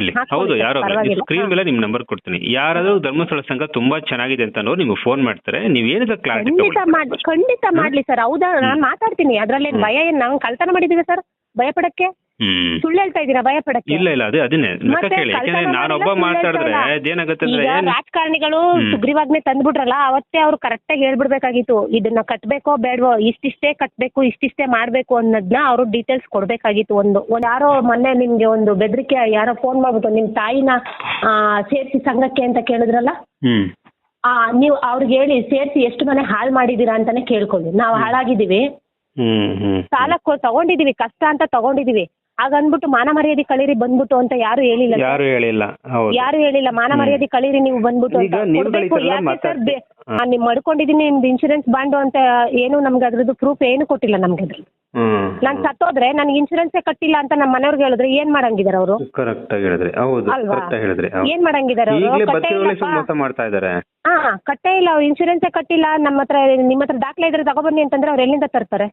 ಇಲ್ಲಿ. ಹೌದು ಯಾರೋ. ಸ್ಕ್ರೀನ್ ಮೇಲೆ ನಿಮ್ ನಂಬರ್ ಕೊಡ್ತೀನಿ. ಯಾರಾದ್ರೂ ಧರ್ಮಸ್ಥಳ ಸಂಘ ತುಂಬಾ ಚೆನ್ನಾಗಿದೆ ಅಂತ ಅನ್ನೋರು ನಿಮ್ಗೆ ಫೋನ್ ಮಾಡ್ತಾರೆ. ನೀವ್ ಏನಿದೆ ಕ್ಲಾರಿಟಿ ಖಂಡಿತ ಮಾಡಿ ಖಂಡಿತ ಮಾಡ್ಲಿ ಸರ್. ಹೌದಾ ನಾನು ಮಾತಾಡ್ತೀನಿ. ಅದ್ರಲ್ಲಿ ಭಯ ಏನ್? ನಾವು ಕಳ್ತನ ಮಾಡಿದೀವಿ ಸರ್? ಭಯ ಪಡಕ್ಕೆ ಹ್ಮ್. ಸುಳ್ಳು ಹೇಳ್ತಾ ಇದ್ದೀರಾ? ಭಯ ಪಡಕ್ಕೆ ಇಲ್ಲ ಇಲ್ಲ ಅದೇ ಅದನ್ನೇ ಲೆಕ್ಕ ಮತ್ತೆ ಕೇಳಿ. ಯಾಕಂದ್ರೆ ಕಳ್ತನ ನಾನೊಬ್ಬ ಮಾಡಿಲ್ಲ, ಮಾತಾಡಿದ್ರೆ ಅಂದ್ರೆ ರಾಜಕಾರಣಿಗಳು ಹ್ಮ್. ಸುಗ್ರೀವಾಜ್ಞೆ ತಂದ್ಬಿಟ್ರಲ್ಲ ಅವತ್ತೇ ಅವ್ರು ಕರೆಕ್ಟ್ ಆಗಿ ಹೇಳ್ಬಿಡ್ಬೇಕಾಗಿತ್ತು. ಇದನ್ನ ಕಟ್ಬೇಕೋ ಬೇಡವೋ ಇಷ್ಟಿಷ್ಟೇ ಕಟ್ಬೇಕು ಇಷ್ಟಿಷ್ಟೇ ಮಾಡ್ಬೇಕು ಅನ್ನೋದನ್ನ ಅವರು ಡೀಟೇಲ್ಸ್ ಕೊಡ್ಬೇಕಾಗಿತ್ತು ಒಂದು. ಒಂದ್ ಯಾರೋ ಮೊನ್ನೆ ನಿಮ್ಗೆ ಒಂದು ಬೆದರಿಕೆ ಯಾರೋ ಫೋನ್ ಮಾಡ್ಬಿಟ್ಟು ನಿಮ್ ತಾಯಿನ ಸೇರ್ಸಿ ಸಂಘಕ್ಕೆ ಅಂತ ಕೇಳಿದ್ರಲ್ಲ? ಹ್ಮ್. ಆ ನೀವು ಅವ್ರಿಗೆ ಹೇಳಿ ಸೇರ್ಸಿ ಎಷ್ಟು ಮನೆ ಹಾಳು ಮಾಡಿದೀರಾ ಅಂತಾನೆ ಕೇಳ್ಕೊಳ್ಳಿ. ನಾವು ಹಾಳಾಗಿದ್ದೀವಿ. ಹ್ಮ್ ಹ್ಮ್ ಸಾಲ ಕೊ ತಗೊಂಡಿದೀವಿ ಕಷ್ಟ ಅಂತ ತಗೊಂಡಿದೀವಿ ಆಗ ಅಂದ್ಬಿಟ್ಟು ಮಾನ ಮರ್ಯಾದೆ ಕಳೀರಿ ಬಂದ್ಬಿಟ್ಟು ಅಂತ ಯಾರು ಹೇಳಿಲ್ಲ. ಯಾರು ಹೇಳಿಲ್ಲ ಹೌದು ಯಾರು ಹೇಳಿಲ್ಲ ಮಾನ ಮರ್ಯಾದೆ ಕಳೀರಿ ನೀವು ಬಂದ್ಬಿಟ್ಟು ಅಂತ. ಈಗ ನೀವು ಕೊಡ್ಬೇಕು. ಯಾಕೆ ಬೆ- ಆ, ಮಡ್ಕೊಂಡಿದೀನಿ ನಿಮ್ದು ಇನ್ಶೂರೆನ್ಸ್ ಬಾಂಡು ಅಂತ ಏನು ನಮ್ಗೆ ಅದ್ರದ್ದು ಪ್ರೂಫ್ ಏನು ಕೊಟ್ಟಿಲ್ಲ ನಮ್ಗೆ ಅದ್ರಲ್ಲಿ ಹ್ಮ್ ನಾನ್ ಸತ್ತೋದ್ರೆ ನನ್ಗೆ ಇನ್ಶೂರೆನ್ಸೇ ಕಟ್ಟಿಲ್ಲ ಅಂತ ನಮ್ಮ ಮನೆಯವ್ರಿಗೆ ಹೇಳಿದ್ರೆ ಏನ್ ಮಾಡಂಗಿದಾರೆ ಅವರು ಕರೆಕ್ಟ್ ಆಗಿ ಹೇಳಿದ್ರಿ ಹೌದು ಅಲ್ವಾ? ಕರೆಕ್ಟ್ ಆಗಿ ಹೇಳಿದ್ರಿ ಹೌದು. ಏನ್ ಮಾಡಂಗಿದಾರೆ ಅವರು ಈಗಲೇ ಕಟ್ಟೇ ಬಸ್ಸಿನಲ್ಲಿ ಇಲ್ಲಪ್ಪ. ಮೋಸ ಮಾಡ್ತಾ ಇದಾರೆ ಹಾ ಕಟ್ಟೇ ಇಲ್ಲ ಅವ್ರು ಇನ್ಶೂರೆನ್ಸೇ ಕಟ್ಟಿಲ್ಲ ನಮ್ಮ ಹತ್ರ ನಿಮ್ಮ ಹತ್ರ ದಾಖಲೆ ಇದ್ರೆ ತಗೊಬನ್ನಿ ಅಂತಂದ್ರೆ ಅವ್ರು ಎಲ್ಲಿಂದ ತರ್ತಾರೆ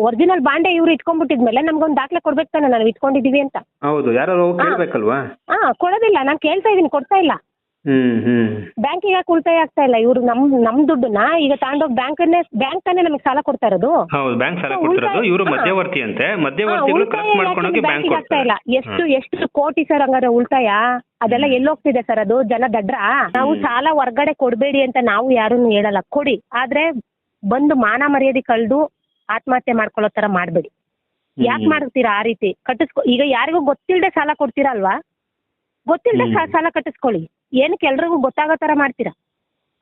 ಒರಿಜಿನಲ್ ಬಾಂಡೆ ಇವ್ರು ಇಟ್ಕೊಂಡ್ಬಿಟ್ಟಿದ್ಮೇಲೆ ನಮ್ಗೊಂದು ದಾಖಲೆ ಕೊಡ್ಬೇಕು ತಾನೆ ನಾವು ಇಟ್ಕೊಂಡಿದೀವಿ ಅಂತ. ಹೌದು ಯಾರು ಹೋಗಿ ಕೇಳ್ಬೇಕಲ್ವಾ? ಹಾ ಕೊಡೋದಿಲ್ಲ ನಾನು ಕೇಳ್ತಾ ಇದೀನಿ ಕೊಡ್ತಾ ಇಲ್ಲ. ಹ್ಮ್ ಹ್ಮ್. ಬ್ಯಾಂಕಿಗೆ ಯಾಕೆ ಉಳಿತಾಯ ಆಗ್ತಾ ಇಲ್ಲ? ಇವ್ರು ನಮ್ ನಮ್ ದುಡ್ಡನ್ನ ಈಗ ತಗೊಂಡೋಗಿ ಬ್ಯಾಂಕನ್ನೇ ಬ್ಯಾಂಕ್ ತಾನೇ ನಮಗೆ ಸಾಲ ಕೊಡ್ತಾ ಇರೋದು. ಹೌದು ಬ್ಯಾಂಕ್ ಸಾಲ ಕೊಡ್ತಿರೋದು ಇವರು. ಮಧ್ಯವರ್ತಿ ಅಂತೆ. ಮಧ್ಯವರ್ತಿಗಳು ಉಳಿತಾಯ ಕಲೆಕ್ಟ್ ಮಾಡ್ಕೊಂಡೋಗಿ ಯಾಕೆ ಬ್ಯಾಂಕ್ ಬ್ಯಾಂಕಿಗೆ ಆಗ್ತಾ ಇಲ್ಲ? ಎಷ್ಟು ಎಷ್ಟು ಕೋಟಿ ಸರ್ ಹಂಗಾರೆ ಉಳಿತಾಯ? ಅದೆಲ್ಲ ಎಲ್ಲೋಗ್ತಿದೆ ಸರ್ ಅದು? ಜನ ದಡ್ರ? ನಾವು ಸಾಲ ಹೊರ್ಗಡೆ ಕೊಡ್ಬೇಡಿ ಅಂತ ನಾವು ಯಾರನ್ನು ಹೇಳಲ್ಲ. ಕೊಡಿ. ಆದ್ರೆ ಬಂದು ಮಾನ ಮರ್ಯಾದೆ ಕಳೆದು ಆತ್ಮಹತ್ಯೆ ಮಾಡ್ಕೊಳ್ಳೋ ತರ ಮಾಡ್ಬೇಡಿ. ಯಾಕೆ ಮಾಡ್ತೀರಾ ಆ ರೀತಿ? ಕಟ್ಟಿಸ್ಕೊ ಈಗ ಯಾರಿಗೂ ಗೊತ್ತಿಲ್ಲದೆ ಸಾಲ ಕೊಡ್ತೀರಾ ಅಲ್ವಾ ಗೊತ್ತಿಲ್ಲದೆ ಸಾಲ ಕಟ್ಟಿಸ್ಕೊಳ್ಳಿ. ಏನಕ್ಕೆ ಎಲ್ರಿಗೂ ಗೊತ್ತಾಗೋ ತರ ಮಾಡ್ತೀರಾ?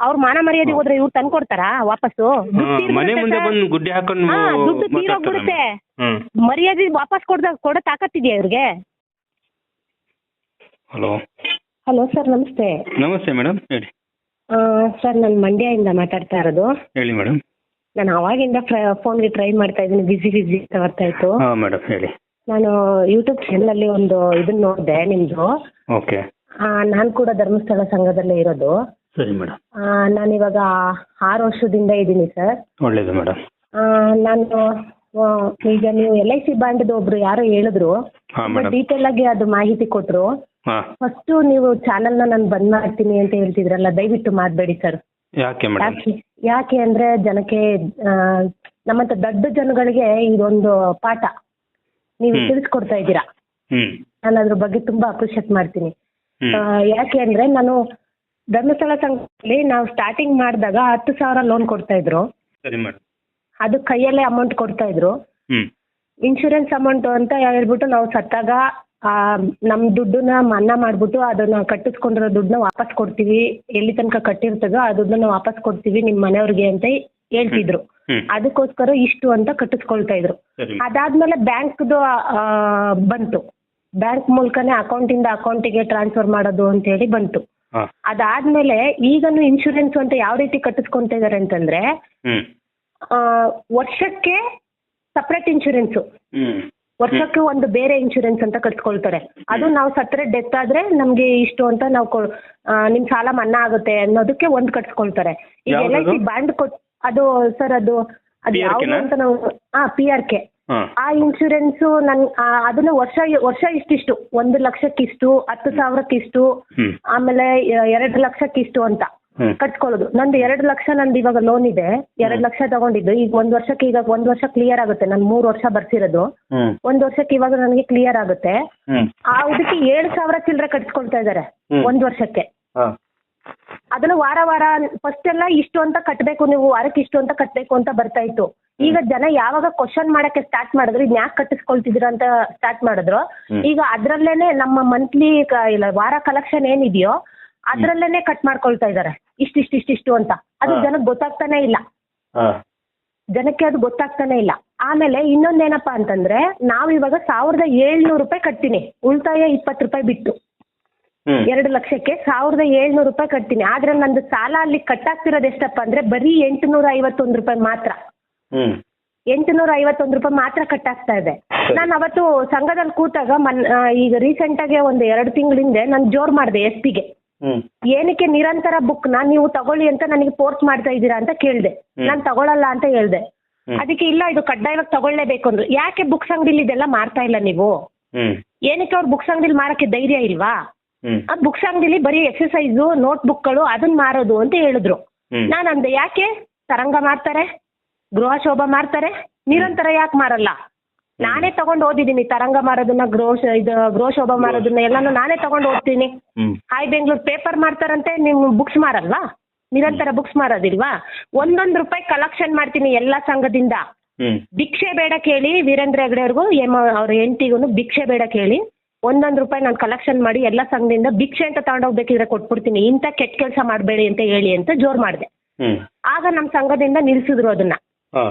ಅವ್ರ ಮಾನ ಮರ್ಯಾದೆ ಹೋದ್ರೆ ಇವ್ರು ತಂದು ಕೊಡ್ತಾರಾ ವಾಪಸ್ಸು ದುಡ್ಡು ತೀರೋಗ್ಬಿಡುತ್ತೆ. ಮರ್ಯಾದೆ ವಾಪಸ್ ಕೊಡ್ದಾಗ ಕೊಡೋ ತಾಕತ್ತಿದ್ಯಾ ಇವ್ರಿಗೆ? ಹಲೋ. ಹಲೋ ಸರ್ ನಮಸ್ತೆ. ನಮಸ್ತೆ ಮೇಡಮ್ ಹೇಳಿ. ಸರ್ ನಾನು ಮಂಡ್ಯದಿಂದ ಮಾತಾಡ್ತಾ ಇರೋದು. ಹೇಳಿ ಮೇಡಮ್. ನಾನು ಅವಾಗಿಂದ ಫೋನ್ಗೆ ಟ್ರೈ ಮಾಡ್ತಾ ಇದ್ದೀನಿ ಬಿಸಿ ಬಿಸಿ ಅಂತ ಬರ್ತಾ ಇತ್ತು. ಹಾ ಮೇಡಮ್ ಹೇಳಿ. ನಾನು ಯೂಟ್ಯೂಬ್ ಚಾನಲಲ್ಲಿ ಒಂದು ಇದನ್ನ ನೋಡಿದೆ ನಿಮ್ದು. ಓಕೆ ನಾನು ಕೂಡ ಧರ್ಮಸ್ಥಳ ಸಂಘದಲ್ಲೇ ಇರೋದು. ಸರಿ ಮೇಡಮ್ ನಾನು ಇವಾಗ ಆರು ವರ್ಷದಿಂದ ಇದ್ದೀನಿ ಸರ್ ಒಳ್ಳೇದು ಮೇಡಮ್ ನಾನು ಈಗ ನೀವು ಎಲ್ ಐ ಸಿ ಬಾಂಡ್ದು ಒಬ್ರು ಯಾರೋ ಹೇಳಿದ್ರು. ಡೀಟೇಲ್ ಆಗಿ ಅದು ಮಾಹಿತಿ ಕೊಟ್ಟರು ಹಾ. ಫಸ್ಟ್ ನೀವು ನ ನಾನು ಬಂದ್ ಮಾಡ್ತೀನಿ ಅಂತ ಹೇಳ್ತಿದ್ರಲ್ಲ ದಯವಿಟ್ಟು ಮಾಡಬೇಡಿ ಸರ್ ಯಾಕೆ ಮೇಡಮ್ ಯಾಕೆ ಯಾಕೆ ಅಂದ್ರೆ ಜನಕ್ಕೆ ಆ, ನಮ್ಮಂತ ದೊಡ್ಡ ಜನಗಳಿಗೆ ಇದೊಂದು ಪಾಠ. ನೀವು ಹ್ಮ್. ತಿಳಿಸ್ಕೊಡ್ತಾ ಇದ್ದೀರಾ? ಹ್ಮ್. ನಾನು ಅದ್ರ ಬಗ್ಗೆ ತುಂಬಾ ಅಪ್ರಿಷಿಯೇಟ್ ಮಾಡ್ತೀನಿ. ಹ್ಮ್. ಯಾಕೆ ಅಂದ್ರೆ ನಾನು ಧರ್ಮಸ್ಥಳ ಸಂಘದಲ್ಲಿ ನಾವು ಸ್ಟಾರ್ಟಿಂಗ್ ಮಾಡಿದಾಗ ಹತ್ತು ಸಾವಿರ ಲೋನ್ ಕೊಡ್ತಾ ಇದ್ರು. ಸರಿ ಮೇಡಮ್ ಅದು ಕೈಯಲ್ಲೇ ಅಮೌಂಟ್ ಕೊಡ್ತಾ ಇದ್ರು. ಹ್ಮ್. ಇನ್ಶೂರೆನ್ಸ್ ಅಮೌಂಟ್ ಅಂತ ಹೇಳ್ಬಿಟ್ಟು ನಾವು ಸತ್ತಾಗ ನಮ್ ದುಡ್ಡನ್ನ ಮನ್ನಾ ಮಾಡ್ಬಿಟ್ಟು ಅದನ್ನ ಕಟ್ಟಿಸ್ಕೊಂಡಿರೋ ದುಡ್ಡನ್ನ ವಾಪಸ್ ಕೊಡ್ತೀವಿ. ಎಲ್ಲಿ ತನಕ ಕಟ್ಟಿರ್ತದೋ ಆ ದುಡ್ಡನ್ನ ವಾಪಸ್ ಕೊಡ್ತೀವಿ ನಿಮ್ ಮನೆಯವ್ರಿಗೆ ಅಂತ ಹೇಳ್ತಿದ್ರು. ಅದಕ್ಕೋಸ್ಕರ ಇಷ್ಟು ಅಂತ ಕಟ್ಟಿಸ್ಕೊಳ್ತಾ ಇದ್ರು. ಅದಾದ್ಮೇಲೆ ಬ್ಯಾಂಕ್ದು ಬಂತು. ಬ್ಯಾಂಕ್ ಮೂಲಕನೇ ಅಕೌಂಟಿಂದ ಅಕೌಂಟಿಗೆ ಟ್ರಾನ್ಸ್ಫರ್ ಮಾಡೋದು ಅಂತ ಹೇಳಿ ಬಂತು. ಅದಾದ್ಮೇಲೆ ಈಗನು ಇನ್ಶೂರೆನ್ಸ್ ಅಂತ ಯಾವ ರೀತಿ ಕಟ್ಟಿಸ್ಕೊಂತ ಇದಾರೆ ಅಂತಂದ್ರೆ ಆ, ವರ್ಷಕ್ಕೆ ಸಪ್ರೇಟ್ ಇನ್ಶೂರೆನ್ಸ್ ವರ್ಷಕ್ಕೆ ಒಂದು ಬೇರೆ ಇನ್ಶೂರೆನ್ಸ್ ಅಂತ ಕಟ್ಸ್ಕೊಳ್ತಾರೆ. ಅದು ನಾವು ಸತ್ತರೆ ಡೆತ್ ಆದ್ರೆ ನಮ್ಗೆ ಇಷ್ಟು ಅಂತ ನಾವು ನಿಮ್ ಸಾಲ ಮನ್ನಾ ಆಗುತ್ತೆ ಅನ್ನೋದಕ್ಕೆ ಒಂದ್ ಕಟ್ಸ್ಕೊಳ್ತಾರೆ. ಈಗ ಎಲ್ ಐ ಸಿ? ಬಾಂಡ್ ಕೊಟ್ ಅದು ಸರ್ ಅದು ಅದು ಯಾವ್ದು ಅಂತ ನಾವು ಹಾ ಪಿ ಆರ್ ಕೆ ಆ ಇನ್ಶೂರೆನ್ಸ್ ನನ್ ಅದನ್ನ ವರ್ಷ ವರ್ಷ ಇಷ್ಟಿಷ್ಟು ಒಂದು ಲಕ್ಷಕ್ಕಿಷ್ಟು ಹತ್ತು ಸಾವಿರಕ್ಕಿಷ್ಟು ಆಮೇಲೆ ಎರಡು ಲಕ್ಷಕ್ಕಿಷ್ಟು ಅಂತ. ಹ್ಮ್. ಕಟ್ಸ್ಕೊಳ್ಳೋದು ನಂದು ಎರಡು ಲಕ್ಷ ನಂದು ಇವಾಗ ಲೋನ್ ಇದೆ. ಎರಡ್ ಲಕ್ಷ ತಗೊಂಡಿದ್ದು. ಈಗ ಒಂದ್ ವರ್ಷಕ್ಕೆ ಈಗ ಒಂದ್ ವರ್ಷ ಕ್ಲಿಯರ್ ಆಗುತ್ತೆ. ನಾನು ಮೂರ್ ವರ್ಷ ಬರ್ಸಿರೋದು. ಒಂದ್ ವರ್ಷಕ್ಕೆ ಇವಾಗ ನನಗೆ ಕ್ಲಿಯರ್ ಆಗುತ್ತೆ. ಆ ಇದಕ್ಕೆ ಏಳ್ ಸಾವಿರ ಚಿಲ್ಲರೆ ಕಟ್ಸ್ಕೊಳ್ತಾ ಇದ್ದಾರೆ ಹ್ಮ್. ಒಂದ್ ವರ್ಷಕ್ಕೆ. ಅದನ್ನ ವಾರ ವಾರ ಫಸ್ಟ್ ಎಲ್ಲ ಇಷ್ಟು ಅಂತ ಕಟ್ಟಬೇಕು ನೀವು ವಾರಕ್ಕೆ ಇಷ್ಟು ಅಂತ ಕಟ್ಟಬೇಕು ಅಂತ ಬರ್ತಾ ಇತ್ತು. ಈಗ ಜನ ಯಾವಾಗ ಕ್ವಶನ್ ಮಾಡಕ್ಕೆ ಸ್ಟಾರ್ಟ್ ಮಾಡಿದ್ರು ಇದ್ ಯಾಕೆ ಕಟ್ಟಿಸ್ಕೊಳ್ತಿದ್ರ ಅಂತ ಸ್ಟಾರ್ಟ್ ಮಾಡಿದ್ರು. ಈಗ ಅದ್ರಲ್ಲೇನೆ ನಮ್ಮ ಮಂತ್ಲಿ ಇಲ್ಲ ವಾರ ಕಲೆಕ್ಷನ್ ಏನಿದೆಯೋ ಅದ್ರಲ್ಲೇನೆ ಕಟ್ ಮಾಡ್ಕೊಳ್ತಾ ಇದ್ದಾರೆ ಇಷ್ಟಿಷ್ಟು ಇಷ್ಟಿಷ್ಟು ಅಂತ. ಅದು. ಜನಕ್ಕೆ ಗೊತ್ತಾಗ್ತಾನೆ ಇಲ್ಲ. ಜನಕ್ಕೆ ಅದು ಗೊತ್ತಾಗ್ತಾನೆ ಇಲ್ಲ. ಆಮೇಲೆ ಇನ್ನೊಂದೇನಪ್ಪ ಅಂತಂದ್ರೆ ನಾವ್ ಇವಾಗ ಸಾವಿರದ ಏಳ್ನೂರು ರೂಪಾಯಿ ಕಟ್ತೀನಿ. ಉಳಿತಾಯ ಇಪ್ಪತ್ತು ರೂಪಾಯಿ ಬಿಟ್ಟು. ಎರಡು ಲಕ್ಷಕ್ಕೆ ಸಾವಿರದ ಏಳ್ನೂರು ರೂಪಾಯಿ ಕಟ್ತೀನಿ. ಆದ್ರೆ ನಂದು ಸಾಲ ಅಲ್ಲಿ ಕಟ್ಟಾಗ್ತಿರೋದು ಎಷ್ಟಪ್ಪ ಅಂದ್ರೆ ಬರೀ ಎಂಟುನೂರ ಐವತ್ತೊಂದು ರೂಪಾಯಿ ಮಾತ್ರ. ಎಂಟುನೂರ ಐವತ್ತೊಂದು ರೂಪಾಯಿ ಮಾತ್ರ ಕಟ್ಟಾಗ್ತಾ ಇದೆ. ನಾನು ಅವತ್ತು ಸಂಘದಲ್ಲಿ ಕೂತಾಗ ಮನ್ ಈಗ ರೀಸೆಂಟ್ ಆಗಿ ಒಂದು ಎರಡು ತಿಂಗಳಿಂದೆ ನಾನು ಜೋರ್ ಮಾಡಿದೆ ಎಸ್ ಪಿಗೆ ಏನಕ್ಕೆ ನಿರಂತರ ಬುಕ್ನ ನೀವು ತಗೊಳ್ಳಿ ಅಂತ ನನಗೆ ಫೋರ್ಸ್ ಮಾಡ್ತಾ ಇದ್ದೀರಾ ಅಂತ ಕೇಳಿದೆ. ನಾನು ತಗೊಳಲ್ಲ ಅಂತ ಹೇಳ್ದೆ. ಅದಕ್ಕೆ ಇಲ್ಲ ಇದು ಕಡ್ಡಾಯವಾಗಿ ತಗೊಳ್ಳೇಬೇಕು ಅಂದ್ರು. ಯಾಕೆ ಬುಕ್ಸ್ ಅಂಗಡಿಲಿ ಇದೆಲ್ಲ ಮಾರ್ತಾ ಇಲ್ಲ ನೀವು? ಏನಕ್ಕೆ ಅವ್ರು ಬುಕ್ಸ್ ಅಂಗಡಿಲಿ ಮಾರಕ್ಕೆ ಧೈರ್ಯ ಇಲ್ವಾ? ಬುಕ್ಸ್ ಅಂಗಡಿಲಿ ಬರೀ ಎಕ್ಸಸೈಸ್ ನೋಟ್ ಬುಕ್ಗಳು ಅದನ್ನ ಮಾರೋದು ಅಂತ ಹೇಳಿದ್ರು. ನಾನು ಅಂದೆ ಯಾಕೆ? ತರಂಗ ಮಾರ್ತಾರೆ ಗೃಹ ಶೋಭಾ ಮಾರ್ತಾರೆ ನಿರಂತರ ಯಾಕೆ ಮಾರಲ್ಲ? ನಾನೇ ತಗೊಂಡು ಓದಿದ್ದೀನಿ ತರಂಗ ಮಾರೋದನ್ನ ಗೃಹ ಶೋ- ಇದು ಗ್ರೋ ಶೋಭ ಮಾರೋದನ್ನ ಎಲ್ಲಾನು ನಾನೇ ತಗೊಂಡು ಓದ್ತೀನಿ. ಹ್ಮ್. ಹಾಯ್ ಬೆಂಗಳೂರು ಪೇಪರ್ ಮಾಡ್ತಾರಂತೆ ನೀವು ಬುಕ್ಸ್ ಮಾರಲ್ವಾ? ನಿರಂತರ ಬುಕ್ಸ್ ಮಾರೋದಿಲ್ವಾ? ಒಂದೊಂದ್ ರೂಪಾಯಿ ಕಲೆಕ್ಷನ್ ಮಾಡ್ತೀನಿ ಎಲ್ಲಾ ಸಂಘದಿಂದ. ಹ್ಮ್. ಭಿಕ್ಷೆ ಬೇಡ ಕೇಳಿ ವೀರೇಂದ್ರ ಹೆಗ್ಡೆ ಅವ್ರಿಗೂ ಏಮ ಅವ್ರ ಹೆಂಡತಿಗೂ ಭಿಕ್ಷೆ ಬೇಡ ಕೇಳಿ. ಒಂದೊಂದ್ ರೂಪಾಯಿ ನಾನು ಕಲೆಕ್ಷನ್ ಮಾಡಿ ಎಲ್ಲ ಸಂಘದಿಂದ ಭಿಕ್ಷೆ ಅಂತ ತಗೊಂಡೋಗ್ಬೇಕಿದ್ರೆ ಕೊಟ್ಬಿಡ್ತೀನಿ. ಇಂಥ ಕೆಟ್ಟ ಕೆಲಸ ಮಾಡಬೇಡಿ ಅಂತ ಹೇಳಿ ಅಂತ ಜೋರ್ ಮಾಡಿದೆ. ಹ್ಮ್. ಆಗ ನಮ್ಮ ಸಂಘದಿಂದ ನಿಲ್ಸಿದ್ರು ಅದನ್ನ. ಹಾ.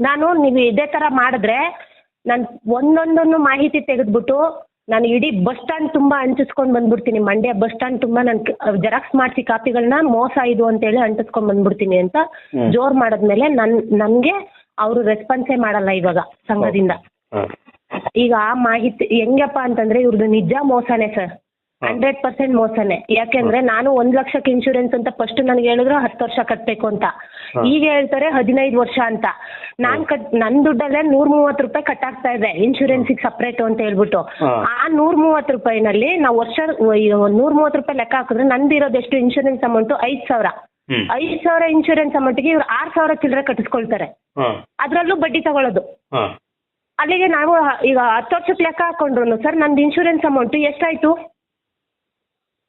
ನಾನು ನೀವು ಇದೇ ತರ ಮಾಡಿದ್ರೆ ನಾನು ಒಂದೊಂದನ್ನು ಮಾಹಿತಿ ತೆಗೆದ್ಬಿಟ್ಟು ನಾನು ಇಡೀ ಬಸ್ ಸ್ಟ್ಯಾಂಡ್ ತುಂಬಾ ಅಂಟಿಸ್ಕೊಂಡು ಬಂದ್ಬಿಡ್ತೀನಿ ಮಂಡ್ಯ ಬಸ್ ಸ್ಟ್ಯಾಂಡ್ ತುಂಬಾ ನಾನು ಜೆರಾಕ್ಸ್ ಮಾಡಿಸಿ ಕಾಪಿಗಳನ್ನ ಮೋಸ ಇದು ಅಂತೇಳಿ ಅಂಟಿಸ್ಕೊಂಡ್ ಬಂದ್ಬಿಡ್ತೀನಿ ಅಂತ. ಜೋರ್ ಮಾಡಿದ್ಮೇಲೆ ನನ್ ನನಗೆ ಅವರು ರೆಸ್ಪಾನ್ಸೇ ಮಾಡಲ್ಲ ಇವಾಗ ಸಂಘದಿಂದ ಈಗ ಆ ಮಾಹಿತಿ ಹೆಂಗಪ್ಪ ಅಂತಂದ್ರೆ ಇವ್ರದ್ದು ನಿಜ ಮೋಸನೇ ಸರ್. ಹಂಡ್ರೆಡ್ ಪರ್ಸೆಂಟ್ ಮೋಸನೆ. ಯಾಕೆಂದ್ರೆ ನಾನು ಒಂದ್ ಲಕ್ಷಕ್ಕೆ ಇನ್ಶೂರೆನ್ಸ್ ಅಂತ ಫಸ್ಟ್ ನನಗೆ ಹೇಳಿದ್ರು ಹತ್ತು ವರ್ಷ ಕಟ್ಬೇಕು ಅಂತ. ಈಗ ಹೇಳ್ತಾರೆ ಹದಿನೈದು ವರ್ಷ ಅಂತ. ನಾನ್ ಕಟ್ ನನ್ ದುಡ್ಡಲ್ಲೇ ನೂರ್ ಮೂವತ್ತು ರೂಪಾಯಿ ಆಗ್ತಾ ಇದೆ ಇನ್ಶೂರೆನ್ಸಿಗೆ ಸಪ್ರೇಟ್ ಅಂತ ಹೇಳ್ಬಿಟ್ಟು. ಆ ನೂರ್ ಮೂವತ್ತು ರೂಪಾಯಿನಲ್ಲಿ ನಾವು ವರ್ಷ ನೂರ್ ಮೂವತ್ತು ರೂಪಾಯಿ ಲೆಕ್ಕ ಹಾಕಿದ್ರೆ ನಂದು ಇರೋದು ಎಷ್ಟು ಇನ್ಶೂರೆನ್ಸ್ ಅಮೌಂಟ್ ಐದ್ ಸಾವಿರ. ಐದ್ ಸಾವಿರ ಇನ್ಶೂರೆನ್ಸ್ ಅಮೌಂಟ್ಗೆ ಇವ್ರು ಆರ್ ಸಾವಿರ ಚಿಲ್ಲರೆ ಕಟ್ಟಿಸ್ಕೊಳ್ತಾರೆ. ಅದ್ರಲ್ಲೂ ಬಡ್ಡಿ ತಗೊಳ್ಳೋದು ಅಲ್ಲಿಗೆ ನಾವು ಈಗ ಹತ್ತು ವರ್ಷಕ್ಕೆ ಲೆಕ್ಕ ಹಾಕೊಂಡ್ರು ಸರ್ ನಂದು ಇನ್ಶೂರೆನ್ಸ್ ಅಮೌಂಟ್ ಎಷ್ಟಾಯ್ತು?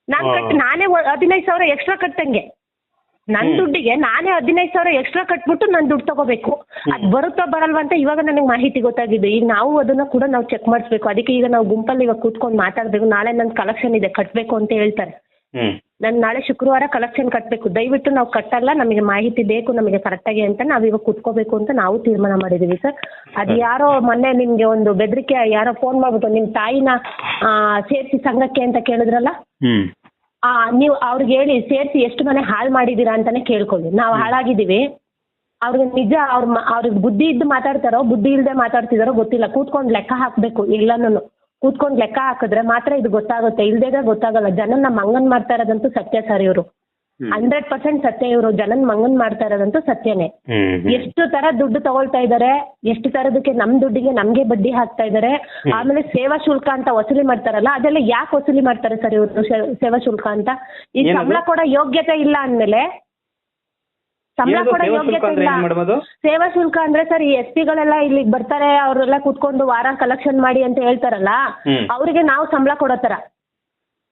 ನಾನು. ಕಟ್ ನಾನೇ ಹದಿನೈದು ಸಾವಿರ ಎಕ್ಸ್ಟ್ರಾ ಕಟ್ಟಂಗೆ ನನ್ ದುಡ್ಡಿಗೆ ನಾನೇ ಹದಿನೈದು ಸಾವಿರ ಎಕ್ಸ್ಟ್ರಾ ಕಟ್ಬಿಟ್ಟು ನಾನು ದುಡ್ಡು ತಗೋಬೇಕು. ಅದ್ ಬರುತ್ತಾ ಬರಲ್ವಾ ಅಂತ ಇವಾಗ ನನಗೆ ಮಾಹಿತಿ ಗೊತ್ತಾಗಿದೆ. ಈಗ ನಾವು ಅದನ್ನ ಕೂಡ ನಾವು ಚೆಕ್ ಮಾಡಿಸ್ಬೇಕು. ಅದಕ್ಕೆ ಈಗ ನಾವು ಗುಂಪಲ್ಲಿ ಇವಾಗ ಕೂತ್ಕೊಂಡು ಮಾತಾಡಬೇಕು. ನಾಳೆ ನನ್ ಕಲೆಕ್ಷನ್ ಇದೆ ಕಟ್ಬೇಕು ಅಂತ ಹೇಳ್ತಾರೆ. ನಾನು ನಾಳೆ ಶುಕ್ರವಾರ ಕಲೆಕ್ಷನ್ ಕಟ್ಟಬೇಕು ದಯವಿಟ್ಟು ನಾವು ಕಟ್ಟಲ್ಲ ನಮಗೆ ಮಾಹಿತಿ ಬೇಕು ನಮಗೆ ಕರೆಕ್ಟಾಗಿ ಅಂತ ನಾವು ಇವಾಗ ಕುತ್ಕೋಬೇಕು ಅಂತ ನಾವು ತೀರ್ಮಾನ ಮಾಡಿದ್ದೀವಿ ಸರ್. ಅದು ಯಾರೋ ಮೊನ್ನೆ ನಿಮಗೆ ಒಂದು ಬೆದರಿಕೆ ಯಾರೋ ಫೋನ್ ಮಾಡ್ಬಿಟ್ಟು ನಿಮ್ಮ ತಾಯಿನ ಸೇರಿಸಿ ಸಂಘಕ್ಕೆ ಅಂತ ಕೇಳಿದ್ರಲ್ಲ? ಆ, ನೀವು ಅವ್ರಿಗೆ ಹೇಳಿ ಸೇರಿಸಿ ಎಷ್ಟು ಮನೆ ಹಾಳು ಮಾಡಿದ್ದೀರಾ ಅಂತಾನೆ ಕೇಳ್ಕೊಳ್ಳಿ. ನಾವು ಹಾಳಾಗಿದ್ದೀವಿ. ಅವ್ರಿಗೆ ನಿಜ ಅವ್ರ ಅವ್ರಿಗೆ ಬುದ್ಧಿ ಇದ್ದು ಮಾತಾಡ್ತಾರೋ ಬುದ್ಧಿ ಇಲ್ಲದೆ ಮಾತಾಡ್ತಿದಾರೋ ಗೊತ್ತಿಲ್ಲ. ಕೂತ್ಕೊಂಡು ಲೆಕ್ಕ ಹಾಕಬೇಕು ಎಲ್ಲನೂ ಕೂತ್ಕೊಂಡು ಲೆಕ್ಕ ಹಾಕಿದ್ರೆ ಮಾತ್ರ ಇದು ಗೊತ್ತಾಗುತ್ತೆ. ಇಲ್ದೇಗ ಗೊತ್ತಾಗಲ್ಲ. ಜನನ ಮಂಗನ್ ಮಾಡ್ತಾ ಇರೋದಂತೂ ಸತ್ಯ ಸರ್ ಇವರು. ಹಂಡ್ರೆಡ್ ಪರ್ಸೆಂಟ್ ಸತ್ಯ ಇವರು. ಜನನ್ ಮಂಗನ್ ಮಾಡ್ತಾ ಇರೋದಂತೂ ಸತ್ಯನೇ. ಎಷ್ಟು ತರ ದುಡ್ಡು ತಗೊಳ್ತಾ ಇದ್ದಾರೆ ಎಷ್ಟು ತರದಕ್ಕೆ ನಮ್ ದುಡ್ಡಿಗೆ ನಮ್ಗೆ ಬಡ್ಡಿ ಹಾಕ್ತಾ ಇದ್ದಾರೆ ಆಮೇಲೆ ಸೇವಾ ಶುಲ್ಕ ಅಂತ ವಸೂಲಿ ಮಾಡ್ತಾರಲ್ಲ ಅದೆಲ್ಲ ಯಾಕೆ ವಸೂಲಿ ಮಾಡ್ತಾರೆ ಸರ್ ಇವರು? ಸೇವಾ ಶುಲ್ಕ ಅಂತ? ಈ? ಸಂಬಳ ಕೊಡೋ ಯೋಗ್ಯತೆ ಇಲ್ಲ ಅಂದ್ಮೇಲೆ ಸಂಬಳ ಕೊಡೋ ಸೇವಾ ಶುಲ್ಕ ಯೋಗ್ಯತೆ ಅಂದ್ರೆ ಇಲ್ಲ. ಸೇವಾ ಶುಲ್ಕ ಅಂದ್ರೆ ಸರ್ ಈ ಎಸ್ ಪಿಗಳೆಲ್ಲ ಇಲ್ಲಿಗೆ ಬರ್ತಾರೆ ಅವರೆಲ್ಲ ಕುತ್ಕೊಂಡು ವಾರ ಕಲೆಕ್ಷನ್ ಮಾಡಿ ಅಂತ ಹೇಳ್ತಾರಲ್ಲ. ಅವರಿಗೆ ನಾವು ಸಂಬಳ ಕೊಡೋ ತರ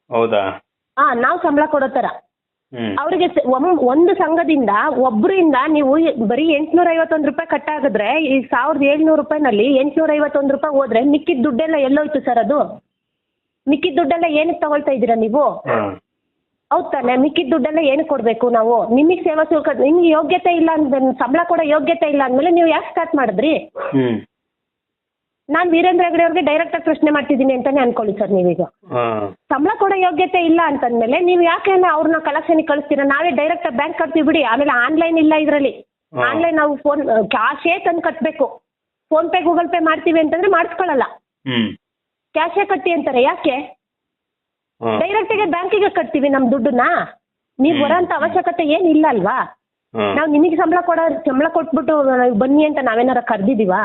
ಹೌದಾ? ಹಾ ನಾವು ಸಂಬಳ ಕೊಡೋ ತರ ಅವರಿಗೆ ಒಂದು ಸಂಘದಿಂದ ಒಬ್ಬರಿಂದ ನೀವು ಬರೀ ಎಂಟ್ನೂರ ಐವತ್ತೊಂದು ರೂಪಾಯಿ ಕಟ್ಟಾಗಿದ್ರೆ ಈ ಸಾವಿರದ ಏಳ್ನೂರು ರೂಪಾಯಿನಲ್ಲಿ ಎಂಟ್ನೂರ ಐವತ್ತೊಂದು ರೂಪಾಯಿ ಹೋದ್ರೆ ಮಿಕ್ಕಿದ ದುಡ್ಡೆಲ್ಲ ಎಲ್ಲೋಯ್ತು ಸರ್ ಅದು? ಮಿಕ್ಕಿದ ದುಡ್ಡೆಲ್ಲ ಏನಕ್ಕೆ ತಗೊಳ್ತಾ ಇದ್ದೀರಾ ನೀವು? ಹೌದ್ ತಾನೆ ಮಿಕ್ಕಿದ ದುಡ್ಡೆಲ್ಲ ಏನು ಕೊಡ್ಬೇಕು ನಾವು? ನಿಮಗೆ ಸೇವಾ ಶುಲ್ಕ ನಿಮ್ಗೆ ಯೋಗ್ಯತೆ ಇಲ್ಲ ಅಂದ್ರೆ ಸಂಬಳ ಕೂಡ ಯೋಗ್ಯತೆ ಇಲ್ಲ ಅಂದ್ಮೇಲೆ ನೀವು ಯಾಕೆ ಸ್ಟಾರ್ಟ್ ಮಾಡಿದ್ರಿ? ಹ್ಮ್. ನಾನು ವೀರೇಂದ್ರ ಹೆಗಡೆ ಅವ್ರಿಗೆ ಡೈರೆಕ್ಟಾಗಿ ಪ್ರಶ್ನೆ ಮಾಡ್ತಿದ್ದೀನಿ ಅಂತಾನೆ ಅನ್ಕೊಳ್ಳಿ ಸರ್ ನೀವೀಗ. ಹಾ. ಸಂಬಳ ಕೂಡ ಯೋಗ್ಯತೆ ಇಲ್ಲ ಅಂತಂದ್ಮೇಲೆ ನೀವು ಯಾಕೆ ಅವ್ರನ್ನ ಕಲೆಕ್ಷನ್ ಕಳಿಸ್ತೀರಾ? ನಾವೇ ಡೈರೆಕ್ಟ್ ಬ್ಯಾಂಕ್ ಕಟ್ತೀವಿ ಬಿಡಿ. ಆಮೇಲೆ ಆನ್ಲೈನ್ ಇಲ್ಲ ಇದರಲ್ಲಿ. ಹಾ. ಆನ್ಲೈನ್ ನಾವು ಫೋನ್ ಕ್ಯಾಶೇ ತಂದು ಕಟ್ಟಬೇಕು ಫೋನ್ ಪೇ ಗೂಗಲ್ ಪೇ ಮಾಡ್ತೀವಿ ಅಂತಂದ್ರೆ ಮಾಡಿಸ್ಕೊಳ್ಳಲ್ಲ ಹ್ಮ್. ಕ್ಯಾಶೇ ಕಟ್ಟಿ ಅಂತಾರೆ. ಯಾಕೆ? ಹಾ. ಆಗಿ ಬ್ಯಾಂಕಿಗೆ ಕಟ್ತೀವಿ ನಮ್ ದುಡ್ಡನ್ನ. ನೀವ್ ಬರೋಂತ ಅವಶ್ಯಕತೆ ಏನಿಲ್ಲ ಅಲ್ವಾ? ನಾವ್ ನಿಮಗೆ ಸಂಬಳ ಕೊಡೋ ಸಂಬಳ ಕೊಟ್ಬಿಟ್ಟು ಬನ್ನಿ ಅಂತ ನಾವೇನಾರ ಕರ್ದಿದೀವಾ?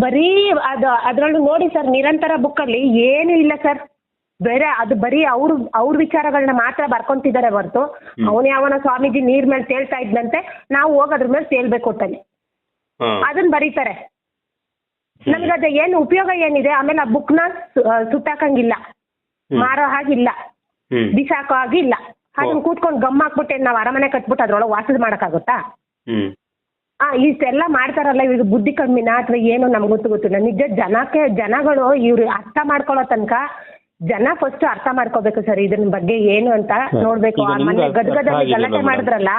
ಬರೀ ಅದು ಅದ್ರಲ್ಲೂ ನೋಡಿ ಸರ್ ನಿರಂತರ ಬುಕ್ ಅಲ್ಲಿ ಏನು ಇಲ್ಲ ಸರ್. ಬೇರೆ ಅದು ಬರೀ ಅವ್ರ ಅವ್ರ ವಿಚಾರಗಳನ್ನ ಮಾತ್ರ ಬರ್ಕೊಂತಿದ್ದಾರೆ ಹೊರತು. ಅವನ ಯಾವನ ಸ್ವಾಮೀಜಿ ನೀರ್ ಮೇಲೆ ತೇಳ್ತಾ ಇದ್ದಂತೆ ನಾವು ಹೋಗಿ ಅದ್ರ ಮೇಲೆ ತೇಳ್ಬೇಕು ಅಂತಾನೆ ಅದನ್ನ ಬರೀತಾರೆ. ನಮ್ಗೆ ಅದು ಏನು ಉಪಯೋಗ ಏನಿದೆ? ಆಮೇಲೆ ಆ ಬುಕ್ನ ಸುಟ್ಟಾಕಂಗಿಲ್ಲ ಹ್ಮ್. ಮಾರೋ ಹಾಗಿಲ್ಲ. ಬಿಸಾಕೋ ಹಾಗಿಲ್ಲ. ಅದನ್ನ ಕೂತ್ಕೊಂಡು ಗಮ್ ಹಾಕ್ಬಿಟ್ಟು ನಾವು ಅರಮನೆ ಕಟ್ಬಿಟ್ಟು ಅದ್ರೊಳಗೆ ವಾಸದ ಮಾಡಕ್ಕಾಗುತ್ತಾ? ಆ ಇಷ್ಟೆಲ್ಲ ಮಾಡ್ತಾರಲ್ಲ ಇವ್ರಿಗೆ ಬುದ್ಧಿ ಕಮ್ಮಿನ ಅಥವಾ ಏನು ನಮ್ಗೊತ್ತು ಗೊತ್ತಿಲ್ಲ ನಿಜ ಜನಕ್ಕೆ ಜನಗಳು ಇವ್ರು ಅರ್ಥ ಮಾಡ್ಕೊಳ್ಳೋ ತನಕ ಜನ ಫಸ್ಟ್ ಅರ್ಥ ಮಾಡ್ಕೋಬೇಕು ಸರ್ ಇದ್ರ ಬಗ್ಗೆ ಏನು ಅಂತ ನೋಡ್ಬೇಕು. ನಿಮ್ಗೆ ಮೊನ್ನೆ ಗದಗದಲ್ಲಿ ಗಲಾಟೆ ಮಾಡಿದ್ರಲ್ಲ?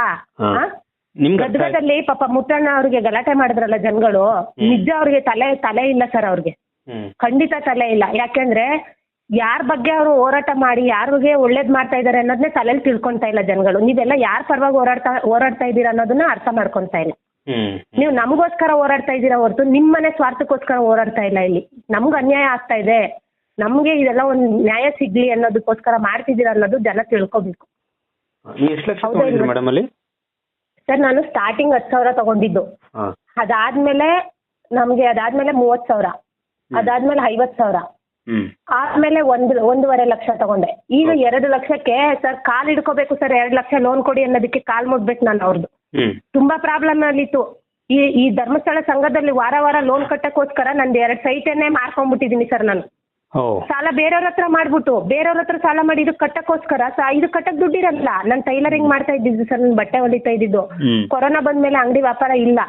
ಗದ್ಗದಲ್ಲಿ? ನಿಮ್ಗೆ ಪಾಪ ಮುತ್ತಣ್ಣ ಅವ್ರಿಗೆ ಗಲಾಟೆ ಮಾಡಿದ್ರಲ್ಲ ಜನಗಳು ನಿಜ ಅವ್ರಿಗೆ ತಲೆ ತಲೆ ಇಲ್ಲ ಸರ್ ಅವ್ರಿಗೆ. ಖಂಡಿತ ತಲೆ ಇಲ್ಲ. ಯಾಕೆಂದ್ರೆ ಯಾರ ಬಗ್ಗೆ ಅವರು ಹೋರಾಟ ಮಾಡಿ ಯಾರಿಗೆ ಒಳ್ಳೇದ್ ಮಾಡ್ತಾ ಇದ್ದಾರೆ ಅನ್ನೋದನ್ನೇ ತಲೆಯಲ್ಲಿ ತಿಳ್ಕೊಂತಾ ಇಲ್ಲ ಜನಗಳು. ನೀವೆಲ್ಲ ಯಾರ ಪರವಾಗಿ ಹೋರಾಡ್ತಾ ಹೋರಾಡ್ತಾ ಇದ್ದೀರಾ ಅನ್ನೋದನ್ನ ಅರ್ಥ ಮಾಡ್ಕೊಂತಾ ಇಲ್ಲ. ನೀವು ನಮಗೋಸ್ಕರ ಹೋರಾಡ್ತಾ ಇದ್ದೀರಾ ಹೊರತು ನಿಮ್ಮನೆ ಸ್ವಾರ್ಥಕ್ಕೋಸ್ಕರ ಹೋರಾಡ್ತಾ ಇಲ್ಲ ಇಲ್ಲಿ. ನಮ್ಗೆ ಅನ್ಯಾಯ ಆಗ್ತಾ ಇದೆ. ನಮ್ಗೆ ಇದೆಲ್ಲ ಒಂದು ನ್ಯಾಯ ಸಿಗ್ಲಿ ಅನ್ನೋದಕ್ಕೋಸ್ಕರ ಮಾಡ್ತಿದ್ದೀರಾ ಅನ್ನೋದು ಜನ ತಿಳ್ಕೊಬೇಕು. ಸರ್ ನಾನು ಸ್ಟಾರ್ಟಿಂಗ್ ಹತ್ತು ಸಾವಿರ ತಗೊಂಡಿದ್ದು. ಅದಾದ್ಮೇಲೆ ನಮ್ಗೆ ಅದಾದ್ಮೇಲೆ ಮೂವತ್ ಸಾವಿರ. ಅದಾದ್ಮೇಲೆ ಐವತ್ ಸಾವಿರ. ಆದ್ಮೇಲೆ ಒಂದ್ ಒಂದೂವರೆ ಲಕ್ಷ ತಗೊಂಡೆ. ಈಗ ಎರಡು ಲಕ್ಷಕ್ಕೆ ಸರ್ ಕಾಲ್ ಹಿಡ್ಕೋಬೇಕು ಸರ್ ಎರಡು ಲಕ್ಷ ಲೋನ್ ಕೊಡಿ ಅನ್ನೋದಕ್ಕೆ ಕಾಲ್ ಮುಟ್ಬೇಕು ನಾನು ಅವ್ರದ್ದು ತುಂಬಾ ಪ್ರಾಬ್ಲಮ್ ಅಲ್ಲಿತ್ತು ಈ ಈ ಧರ್ಮಸ್ಥಳ ಸಂಘದಲ್ಲಿ ವಾರ ವಾರ ಲೋನ್ ಕಟ್ಟಕ್ಕೋಸ್ಕರ ನಂದು ಎರಡು ಸೈಟನ್ನೇ ಮಾರ್ಕೊಂಡ್ಬಿಟ್ಟಿದೀನಿ ಸರ್ ನಾನು. ಸಾಲ ಬೇರೆಯವ್ರ ಹತ್ರ ಮಾಡ್ಬಿಟ್ಟು ಬೇರೆಯವ್ರ ಹತ್ರ ಸಾಲ ಮಾಡಿ ಇದು ಕಟ್ಟಕ್ಕೋಸ್ಕರ ಇದು ಕಟ್ಟಕ್ ದುಡ್ಡಿರಲ್ಲ. ನಾನು ಟೈಲರಿಂಗ್ ಮಾಡ್ತಾ ಇದ್ದಿದ್ದು ಸರ್ ನಾನು ಬಟ್ಟೆ ಹೊಲಿತಾ ಇದ್ದಿದ್ದು. ಕೊರೋನಾ ಬಂದ್ಮೇಲೆ ಅಂಗಡಿ ವ್ಯಾಪಾರ ಇಲ್ಲ.